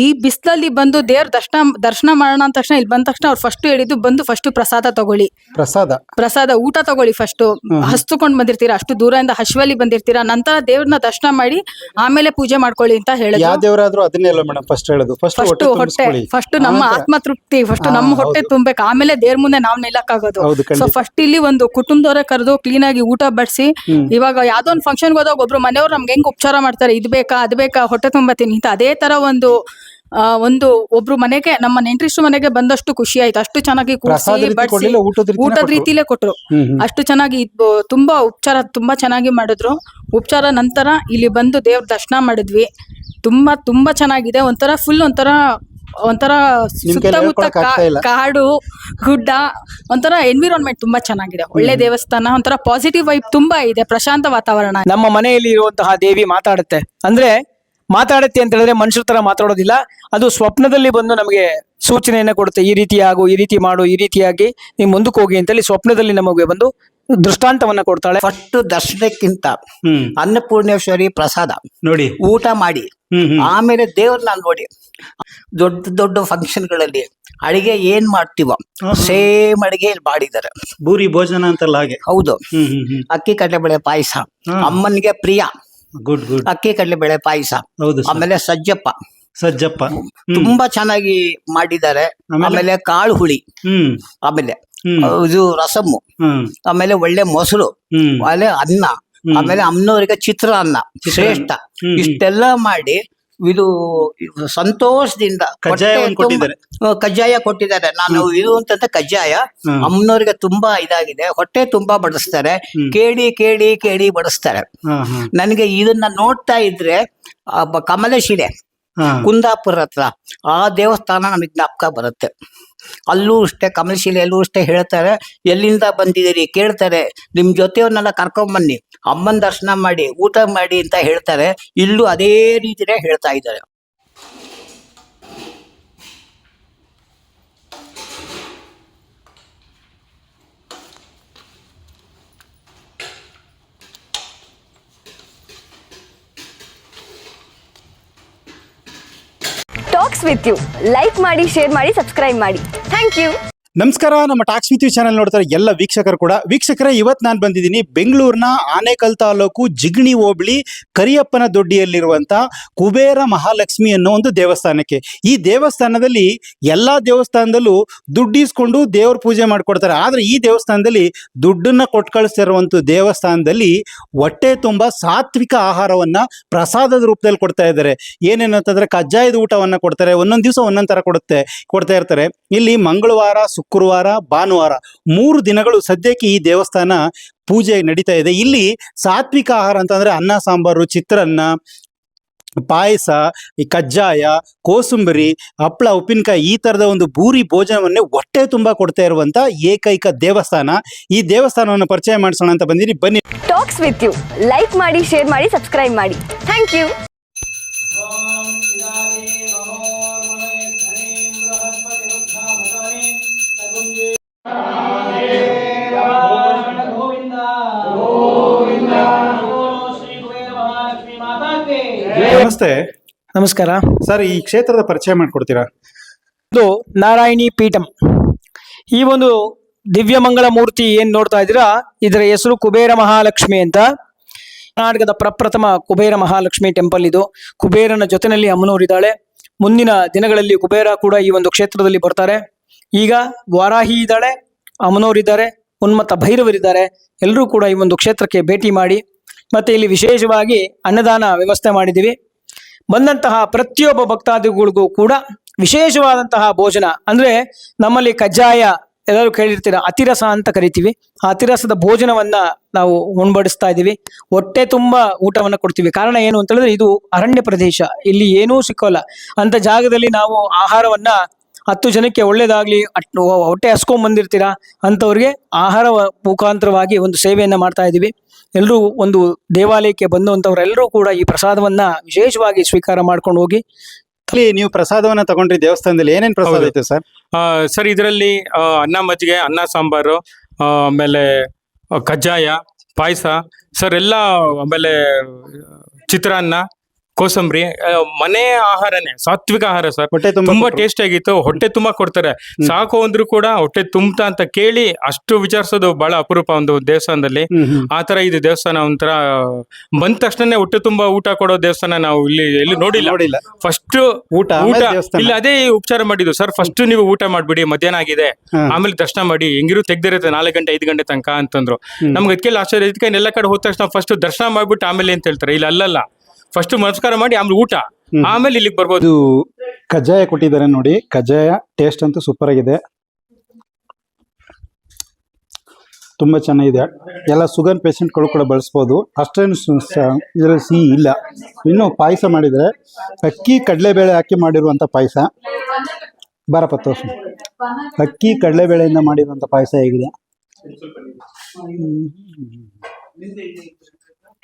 ಈ ಬಿಸಿಲಲ್ಲಿ ಬಂದು ದೇವ್ರ ದರ್ಶನ ದರ್ಶನ ಮಾಡೋಣ ಅಂದ ತಕ್ಷಣ ಇಲ್ಲಿ ಬಂದ ತಕ್ಷಣ ಅವ್ರು ಫಸ್ಟ್ ಹೇಳಿದ್ದು ಬಂದು ಫಸ್ಟ್ ಪ್ರಸಾದ ತಗೊಳ್ಳಿ. ಪ್ರಸಾದ? ಪ್ರಸಾದ ಊಟ ತಗೊಳ್ಳಿ ಫಸ್ಟ್ ಹಸ್ದುಕೊಂಡ್ ಬಂದಿರ್ತೀರಾ ಅಷ್ಟು ದೂರದಿಂದ ಹಶುವಲ್ಲಿ ಬಂದಿರ್ತೀರಾ ನಂತರ ದೇವ್ರನ್ನ ದರ್ಶನ ಮಾಡಿ ಆಮೇಲೆ ಪೂಜೆ ಮಾಡ್ಕೊಳ್ಳಿ ಅಂತ ಹೇಳಿದ್ರು ಫಸ್ಟ್ ಹೇಳೋದು? ಫಸ್ಟ್ ಫಸ್ಟ್ ಹೊಟ್ಟೆ ಫಸ್ಟ್ ನಮ್ಮ ಆನಂತರ- ಆತ್ಮ ತೃಪ್ತಿ ಫಸ್ಟ್ ನಮ್ಮ ಹೊಟ್ಟೆ ತುಂಬಬೇಕು ಆಮೇಲೆ ದೇವ್ರ ಮುಂದೆ ನಾವ್ ನಿಲ್ಲಕ್ಕಾಗೋದು. ಸೊ ಫಸ್ಟ್ ಇಲ್ಲಿ ಒಂದು ಕುಟುಂಬದವರೇ ಕರೆದು ಕ್ಲೀನ್ ಆಗಿ ಊಟ ಬಡಿಸಿ. ಇವಾಗ ಯಾವ್ದೋ ಒಂದು ಫಂಕ್ಷನ್ಗೆ ಹೋದಾಗ ಒಬ್ರು ಮನೆಯವ್ರು ನಮ್ಗೆ ಹೆಂಗ್ ಉಪಚಾರ ಮಾಡ್ತಾರೆ ಇದ್ ಬೇಕಾ ಅದ್ ಬೇಕಾ ಹೊಟ್ಟೆ ತುಂಬತೀನಿ ಅಂತ ಅದೇ ತರ ಒಂದು ಒಂದು ಒಬ್ರು ಮನೆಗೆ ನಮ್ಮ ನೆಂಟ್ರಿಷ್ಟು ಮನೆಗೆ ಬಂದಷ್ಟು ಖುಷಿ ಆಯ್ತು. ಅಷ್ಟು ಚೆನ್ನಾಗಿ ಕೂರಿಸಿ ಬಡಿಸಿ ಊಟದ. ರೀತಿಲೇ ಕೊಟ್ರು. ಅಷ್ಟು ಚೆನ್ನಾಗಿ ತುಂಬಾ ಉಪಚಾರ ತುಂಬಾ ಚೆನ್ನಾಗಿ ಮಾಡಿದ್ರು. ಉಪಚಾರ ನಂತರ ಇಲ್ಲಿ ಬಂದು ದೇವ್ರ ದರ್ಶನ ಮಾಡಿದ್ವಿ. ತುಂಬಾ ತುಂಬಾ ಚೆನ್ನಾಗಿದೆ. ಒಂಥರ ಫುಲ್ ಒಂಥರ ಒಂಥರ ಸುತ್ತಮುತ್ತ ಕಾಡು ಗುಡ್ಡ ಒಂಥರ ಎನ್ವಿರಾನ್ಮೆಂಟ್ ತುಂಬಾ ಚೆನ್ನಾಗಿದೆ. ಒಳ್ಳೆ ದೇವಸ್ಥಾನ ಒಂಥರ ಪಾಸಿಟಿವ್ ವೈಬ್ ತುಂಬಾ ಇದೆ ಪ್ರಶಾಂತ ವಾತಾವರಣ. ನಮ್ಮ ಮನೆಯಲ್ಲಿ ಇರುವಂತಹ ದೇವಿ ಮಾತಾಡುತ್ತೆ. ಅಂದ್ರೆ ಮಾತಾಡುತ್ತೆ ಅಂತ ಹೇಳಿದ್ರೆ ಮನುಷ್ಯರ ತರ ಮಾತಾಡೋದಿಲ್ಲ. ಅದು ಸ್ವಪ್ನದಲ್ಲಿ ಬಂದು ನಮಗೆ ಸೂಚನೆಯನ್ನ ಕೊಡುತ್ತೆ. ಈ ರೀತಿ ಆಗು ಈ ರೀತಿ ಮಾಡು ಈ ರೀತಿಯಾಗಿ ನೀವು ಮುಂದಕ್ಕೆ ಹೋಗಿ ಅಂತೇಳಿ ಸ್ವಪ್ನದಲ್ಲಿ ನಮಗೆ ಬಂದು ದೃಷ್ಟಾಂತವನ್ನ ಕೊಡ್ತಾಳೆ. ಫಸ್ಟ್ ದರ್ಶನಕ್ಕಿಂತ ಅನ್ನಪೂರ್ಣೇಶ್ವರಿ ಪ್ರಸಾದ. ನೋಡಿ. ಊಟ ಮಾಡಿ. ಆಮೇಲೆ ದೇವ್ರನ್ನ ನೋಡಿ. ದೊಡ್ಡ ದೊಡ್ಡ ಫಂಕ್ಷನ್ಗಳಲ್ಲಿ ಅಡಿಗೆ ಏನ್ ಮಾಡ್ತೀವ ಸೇಮ್ ಅಡಿಗೆ ಇಲ್ಲಿ ಮಾಡಿದ್ದಾರೆ. ಬೂರಿ ಭೋಜನ ಅಂತಲ್ಲ ಹಾಗೆ. ಹೌದು. ಅಕ್ಕಿ ಕಡಲೆಬೇಳೆ ಪಾಯಸ. ಅಮ್ಮನಿಗೆ ಪ್ರಿಯ. ಗುಡ್ ಗುಡ್ ಅಕ್ಕಿ ಕಡಲೆಬೇಳೆ ಪಾಯಸ. ಹೌದು sir. ಆಮೇಲೆ ಸಜ್ಜಪ್ಪ. ಸಜ್ಜಪ್ಪ. ಹ್ಮ್. ತುಂಬಾ ಚೆನ್ನಾಗಿ ಮಾಡಿದ್ದಾರೆ. ಆಮೇಲೆ? ಆಮೇಲೆ ಕಾಳು ಹುಳಿ ಹ್ಮ್. ಆಮೇಲೆ ಹ್ಮ್. ಇದು ರಸಮ್ಮು. ಹ್ಮ್. ಆಮೇಲೆ ಒಳ್ಳೆ ಮೊಸರು. ಹ್ಮ್. ಆಮೇಲೆ ಅನ್ನ. ಆಮೇಲೆ ಅಮ್ಮನವರಿಗೆ ಚಿತ್ರಾನ್ನ. ಶ್ರೇಷ್ಠ. ಹ್ಮ್. ಇಷ್ಟೆಲ್ಲ ಮಾಡಿ ಇದು ಸಂತೋಷದಿಂದ ಕಜ್ಜಾಯ ಕೊಟ್ಟಿದ್ದಾರೆ. ಕಜ್ಜಾಯ ಕೊಟ್ಟಿದ್ದಾರೆ. ನಾನು ಇದು ಅಂತ ಕಜ್ಜಾಯ. ಹ್ಮ್. ಅಮ್ಮನವರಿಗೆ ತುಂಬಾ ಇದಾಗಿದೆ. ಹೊಟ್ಟೆ ತುಂಬಾ ಬಡಿಸ್ತಾರೆ. ಹ್ಮ್. ಕೇಳಿ ಕೇಳಿ ಕೇಳಿ ಬಡಿಸ್ತಾರೆ. ಹಾ ಹಾ ನನಗೆ ಇದನ್ನ ನೋಡ್ತಾ ಇದ್ರೆ ಆ ಬ- ಕಮಲಶಿಲೆ. ಹಾ ಕುಂದಾಪುರ ಹತ್ರ. ಆ ದೇವಸ್ಥಾನ ನಮಗೆ ಜ್ಞಾಪಕ ಬರುತ್ತೆ. ಅಲ್ಲೂ ಅಷ್ಟೇ ಕಮಲಶಿಲೆಯಲ್ಲೂ ಅಷ್ಟೇ ಹೇಳ್ತಾರೆ, ಎಲ್ಲಿಂದ ಬಂದಿದ್ದೀರಿ? ಕೇಳ್ತಾರೆ. ನಿಮ್ ಜೊತೆಯವ್ರನ್ನೆಲ್ಲ ಕರ್ಕೊಂಬನ್ನಿ ಅಮ್ಮನ ದರ್ಶನ ಮಾಡಿ, ಊಟ ಮಾಡಿ ಅಂತ ಹೇಳ್ತಾರೆ. ಇಲ್ಲೂ ಅದೇ ರೀತಿನೇ ಹೇಳ್ತಾ ಇದ್ದಾರೆ. ಟಾಕ್ಸ್ ವಿತ್ ಯು ಲೈಕ್ ಮಾಡಿ ಶೇರ್ ಮಾಡಿ ಸಬ್ಸ್ಕ್ರೈಬ್ ಮಾಡಿ. ಥ್ಯಾಂಕ್ ಯು ನಮಸ್ಕಾರ, ನಮ್ಮ ಟಾಕ್ಸ್ ವಿತ್ ಚಾನೆಲ್ ನೋಡ್ತಾರೆ ಎಲ್ಲ ವೀಕ್ಷಕರು ಕೂಡ. ವೀಕ್ಷಕರೇ ಇವತ್ತು ನಾನು ಬಂದಿದ್ದೀನಿ ಬೆಂಗಳೂರಿನ ಆನೇಕಲ್ ತಾಲೂಕು ಜಿಗಣಿ ಹೋಬಳಿ ಕರಿಯಪ್ಪನ ದೊಡ್ಡಿಯಲ್ಲಿರುವಂಥ ಕುಬೇರ ಮಹಾಲಕ್ಷ್ಮಿ ಅನ್ನೋ ಒಂದು ದೇವಸ್ಥಾನಕ್ಕೆ. ಈ ದೇವಸ್ಥಾನದಲ್ಲಿ ಎಲ್ಲ ದೇವಸ್ಥಾನದಲ್ಲೂ ದುಡ್ಡಿಸ್ಕೊಂಡು ದೇವ್ರ ಪೂಜೆ ಮಾಡಿಕೊಡ್ತಾರೆ. ಆದರೆ ಈ ದೇವಸ್ಥಾನದಲ್ಲಿ ದುಡ್ಡನ್ನ ಕೊಟ್ಟು ಕಳಿಸ್ತಿರುವಂಥ ದೇವಸ್ಥಾನದಲ್ಲಿ ಹೊಟ್ಟೆ ತುಂಬ ಸಾತ್ವಿಕ ಆಹಾರವನ್ನ ಪ್ರಸಾದದ ರೂಪದಲ್ಲಿ ಕೊಡ್ತಾ ಇದ್ದಾರೆ. ಏನೇನು ಅಂತಂದರೆ ಕಜ್ಜಾಯದ ಊಟವನ್ನ ಕೊಡ್ತಾರೆ. ಒಂದೊಂದು ದಿವಸ ಒಂದೊಂದು ಥರ ಕೊಡುತ್ತೆ, ಕೊಡ್ತಾ ಇರ್ತಾರೆ. ಇಲ್ಲಿ ಮಂಗಳವಾರ ಶುಕ್ರವಾರ, ಭಾನುವಾರ ಮೂರು ದಿನಗಳು ಸದ್ಯಕ್ಕೆ ಈ ದೇವಸ್ಥಾನ ಪೂಜೆ ನಡೀತಾ ಇದೆ. ಇಲ್ಲಿ ಸಾತ್ವಿಕ ಆಹಾರ ಅಂತಂದ್ರೆ ಅನ್ನ, ಸಾಂಬಾರು, ಚಿತ್ರಾನ್ನ, ಪಾಯಸ, ಈ ಕಜ್ಜಾಯ, ಕೋಸುಂಬರಿ ಹಪ್ಪಳ ಉಪ್ಪಿನಕಾಯಿ ಈ ತರದ ಒಂದು ಭೂರಿ ಭೋಜನವನ್ನೇ ಹೊಟ್ಟೆ ತುಂಬಾ ಕೊಡ್ತಾ ಇರುವಂತ ಏಕೈಕ ದೇವಸ್ಥಾನ. ಈ ದೇವಸ್ಥಾನವನ್ನು ಪರಿಚಯ ಮಾಡಿಸೋಣ ಅಂತ ಬಂದಿರಿ ಬನ್ನಿ. ಟಾಕ್ಸ್ ವಿತ್ ಯು ಲೈಕ್ ಮಾಡಿ ಶೇರ್ ಮಾಡಿ ಸಬ್ಸ್ಕ್ರೈಬ್ ಮಾಡಿ. ಥ್ಯಾಂಕ್ ಯು ನಮಸ್ತೆ. ನಮಸ್ಕಾರ. ಸರ್ ಈ ಕ್ಷೇತ್ರದ ಪರಿಚಯ ಮಾಡ್ಕೊಡ್ತೀರಾ? ಇದು ನಾರಾಯಣಿ ಪೀಠಂ. ಈ ಒಂದು ದಿವ್ಯಮಂಗಳ ಮೂರ್ತಿ ಏನ್ ನೋಡ್ತಾ ಇದ್ದೀರಾ? ಇದರ ಹೆಸರು ಕುಬೇರ ಮಹಾಲಕ್ಷ್ಮಿ ಅಂತ. ಕರ್ನಾಟಕದ ಪ್ರಪ್ರಥಮ ಕುಬೇರ ಮಹಾಲಕ್ಷ್ಮಿ ಟೆಂಪಲ್ ಇದು. ಕುಬೇರನ ಜೊತೆಯಲ್ಲಿ ಅಮ್ಮನೂರಿದ್ದಾಳೆ. ಮುಂದಿನ ದಿನಗಳಲ್ಲಿ ಕುಬೇರ ಕೂಡ ಈ ಒಂದು ಕ್ಷೇತ್ರದಲ್ಲಿ ಬರ್ತಾರೆ. ಈಗ ವಾರಾಹಿ ಇದ್ದಾಳೆ ಅಮನೋರಿದ್ದಾರೆ ಉನ್ಮತ್ತ ಭೈರವರಿದ್ದಾರೆ ಎಲ್ಲರೂ ಕೂಡ ಈ ಒಂದು ಕ್ಷೇತ್ರಕ್ಕೆ ಭೇಟಿ ಮಾಡಿ ಮತ್ತೆ ಇಲ್ಲಿ ವಿಶೇಷವಾಗಿ ಅನ್ನದಾನ ವ್ಯವಸ್ಥೆ ಮಾಡಿದ್ದೀವಿ. ಬಂದಂತಹ ಪ್ರತಿಯೊಬ್ಬ ಭಕ್ತಾದಿಗಳಿಗೂ ಕೂಡ ವಿಶೇಷವಾದಂತಹ ಭೋಜನ, ಅಂದ್ರೆ ನಮ್ಮಲ್ಲಿ ಕಜ್ಜಾಯ ಎಲ್ಲರೂ ಕೇಳಿರ್ತೀರ, ಅತಿರಸ ಅಂತ ಕರಿತೀವಿ. ಆ ಅತಿರಸದ ಭೋಜನವನ್ನ ನಾವು ಉಣ್ಬಡಿಸ್ತಾ ಇದ್ದೀವಿ. ಹೊಟ್ಟೆ ತುಂಬಾ ಊಟವನ್ನ ಕೊಡ್ತೀವಿ. ಕಾರಣ ಏನು ಅಂತ ಹೇಳಿದ್ರೆ ಇದು ಅರಣ್ಯ ಪ್ರದೇಶ, ಇಲ್ಲಿ ಏನೂ ಸಿಕ್ಕೋಲ್ಲ. ಅಂತ ಜಾಗದಲ್ಲಿ ನಾವು ಆಹಾರವನ್ನ ಹತ್ತು ಜನಕ್ಕೆ ಒಳ್ಳೇದಾಗಲಿ ಅಟ್- ಹೊಟ್ಟೆ ಹಸ್ಕೊಂಡ್ ಬಂದಿರ್ತೀರಾ ಅಂಥವ್ರಿಗೆ ಆಹಾರ ಮುಖಾಂತರವಾಗಿ ಒಂದು ಸೇವೆಯನ್ನ ಮಾಡ್ತಾ ಇದ್ದೀವಿ ಎಲ್ಲರೂ ಒಂದು ದೇವಾಲಯಕ್ಕೆ ಬಂದಂಥವರೆಲ್ಲರೂ ಕೂಡ ಈ ಪ್ರಸಾದವನ್ನ ವಿಶೇಷವಾಗಿ ಸ್ವೀಕಾರ ಮಾಡ್ಕೊಂಡು ಹೋಗಿ. ಇಲ್ಲಿ ನೀವು ಪ್ರಸಾದವನ್ನ ತಗೊಂಡ್ರಿ ದೇವಸ್ಥಾನದಲ್ಲಿ ಏನೇನು ಪ್ರಸಾದ ಇತ್ತು ಐತೆ ಸರ್? ಆ, ಸರ್ ಇದರಲ್ಲಿ ಅನ್ನ ಮಜ್ಜಿಗೆ ಅನ್ನ ಸಾಂಬಾರು ಆಮೇಲೆ ಕಜ್ಜಾಯ ಪಾಯಸ ಸರ್ ಎಲ್ಲ ಆಮೇಲೆ ಚಿತ್ರಾನ್ನ ಕೋಸಂಬರಿ ಮನೆ ಆಹಾರನೇ ಸಾತ್ವಿಕ ಆಹಾರ ಸರ್. ಹೊಟ್ಟೆ ತುಂಬಾ. ಟೇಸ್ಟ್ ಆಗಿತ್ತು ಹೊಟ್ಟೆ ತುಂಬಾ ಕೊಡ್ತಾರೆ. ಸಾಕು ಅಂದ್ರೂ ಕೂಡ ಹೊಟ್ಟೆ ತುಂಬತಾ ಅಂತ ಕೇಳಿ ಅಷ್ಟು ವಿಚಾರಿಸೋದು ಬಹಳ ಅಪರೂಪ ಒಂದು ದೇವಸ್ಥಾನದಲ್ಲಿ. ಆತರ ಹ್ಮ್. ಆ ತರ ಇದು ದೇವಸ್ಥಾನ ಒಂಥರ ಬಂದ ತಕ್ಷಣ ಹೊಟ್ಟೆ ತುಂಬಾ ಊಟ ಕೊಡೋ ದೇವಸ್ಥಾನ ನಾವು ಇಲ್ಲಿ ಎಲ್ಲಿ ನೋಡಿಲ್ಲ. ಫಸ್ಟ್ ಊಟ ಊಟ. ಇಲ್ಲ ಅದೇ ಉಪಚಾರ ಮಾಡಿದ್ದು. ಸರ್ ಫಸ್ಟ್ ನೀವು ಊಟ ಮಾಡ್ಬಿಡಿ ಮಧ್ಯಾಹ್ನ ಆಗಿದೆ. ಆಮೇಲೆ ದರ್ಶನ ಮಾಡಿ ಹೆಂಗಿರು ತೆಗ್ದಿರುತ್ತೆ ನಾಲ್ಕು ಗಂಟೆ ಐದು ಗಂಟೆ ತನಕ ಅಂತಂದ್ರು. ನಮ್ಗೆ ಅದಕ್ಕೆ ಆಶ್ಚರ್ಯ ಇದಕ್ಕೆ ಎಲ್ಲ ಕಡೆ ಹೋದ ತಕ್ಷಣ ಫಸ್ಟ್ ದರ್ಶನ ಮಾಡ್ಬಿಟ್ಟು ಆಮೇಲೆ ಅಂತ ಹೇಳ್ತಾರೆ? ಇಲ್ಲ ಅಲ್ಲಲ್ಲ. ಫಸ್ಟ್ ನಮಸ್ಕಾರ ಮಾಡಿ ಆಮೇಲೆ ಊಟ. ಆಮೇಲೆ ಇಲ್ಲಿಗೆ ಬರ್ಬೋದು. ಇದು ಕಜ್ಜಾಯ ಕೊಟ್ಟಿದ್ದಾರೆ ನೋಡಿ. ಕಜ್ಜಾಯ ಟೇಸ್ಟ್ ಅಂತೂ ಸೂಪರ್ ಆಗಿದೆ. ತುಂಬಾ ಚೆನ್ನಾಗಿದೆ. ಎಲ್ಲ ಶುಗರ್ ಪೇಷಂಟ್ಗಳು ಕೂಡ ಬಳಸ್ಬೋದು. ಅಷ್ಟೇನು ಇದರಲ್ಲಿ ಸಿಹಿ ಇಲ್ಲ. ಇನ್ನು ಪಾಯಸ ಮಾಡಿದರೆ ಅಕ್ಕಿ ಕಡಲೆಬೇಳೆ ಹಾಕಿ ಮಾಡಿರುವಂಥ ಪಾಯಸ. ಬಾರಪ್ಪ ತೋರ್ಸು ಅಕ್ಕಿ ಕಡಲೆಬೇಳೆಯಿಂದ ಮಾಡಿರುವಂಥ ಪಾಯಸ ಹೇಗಿದೆ.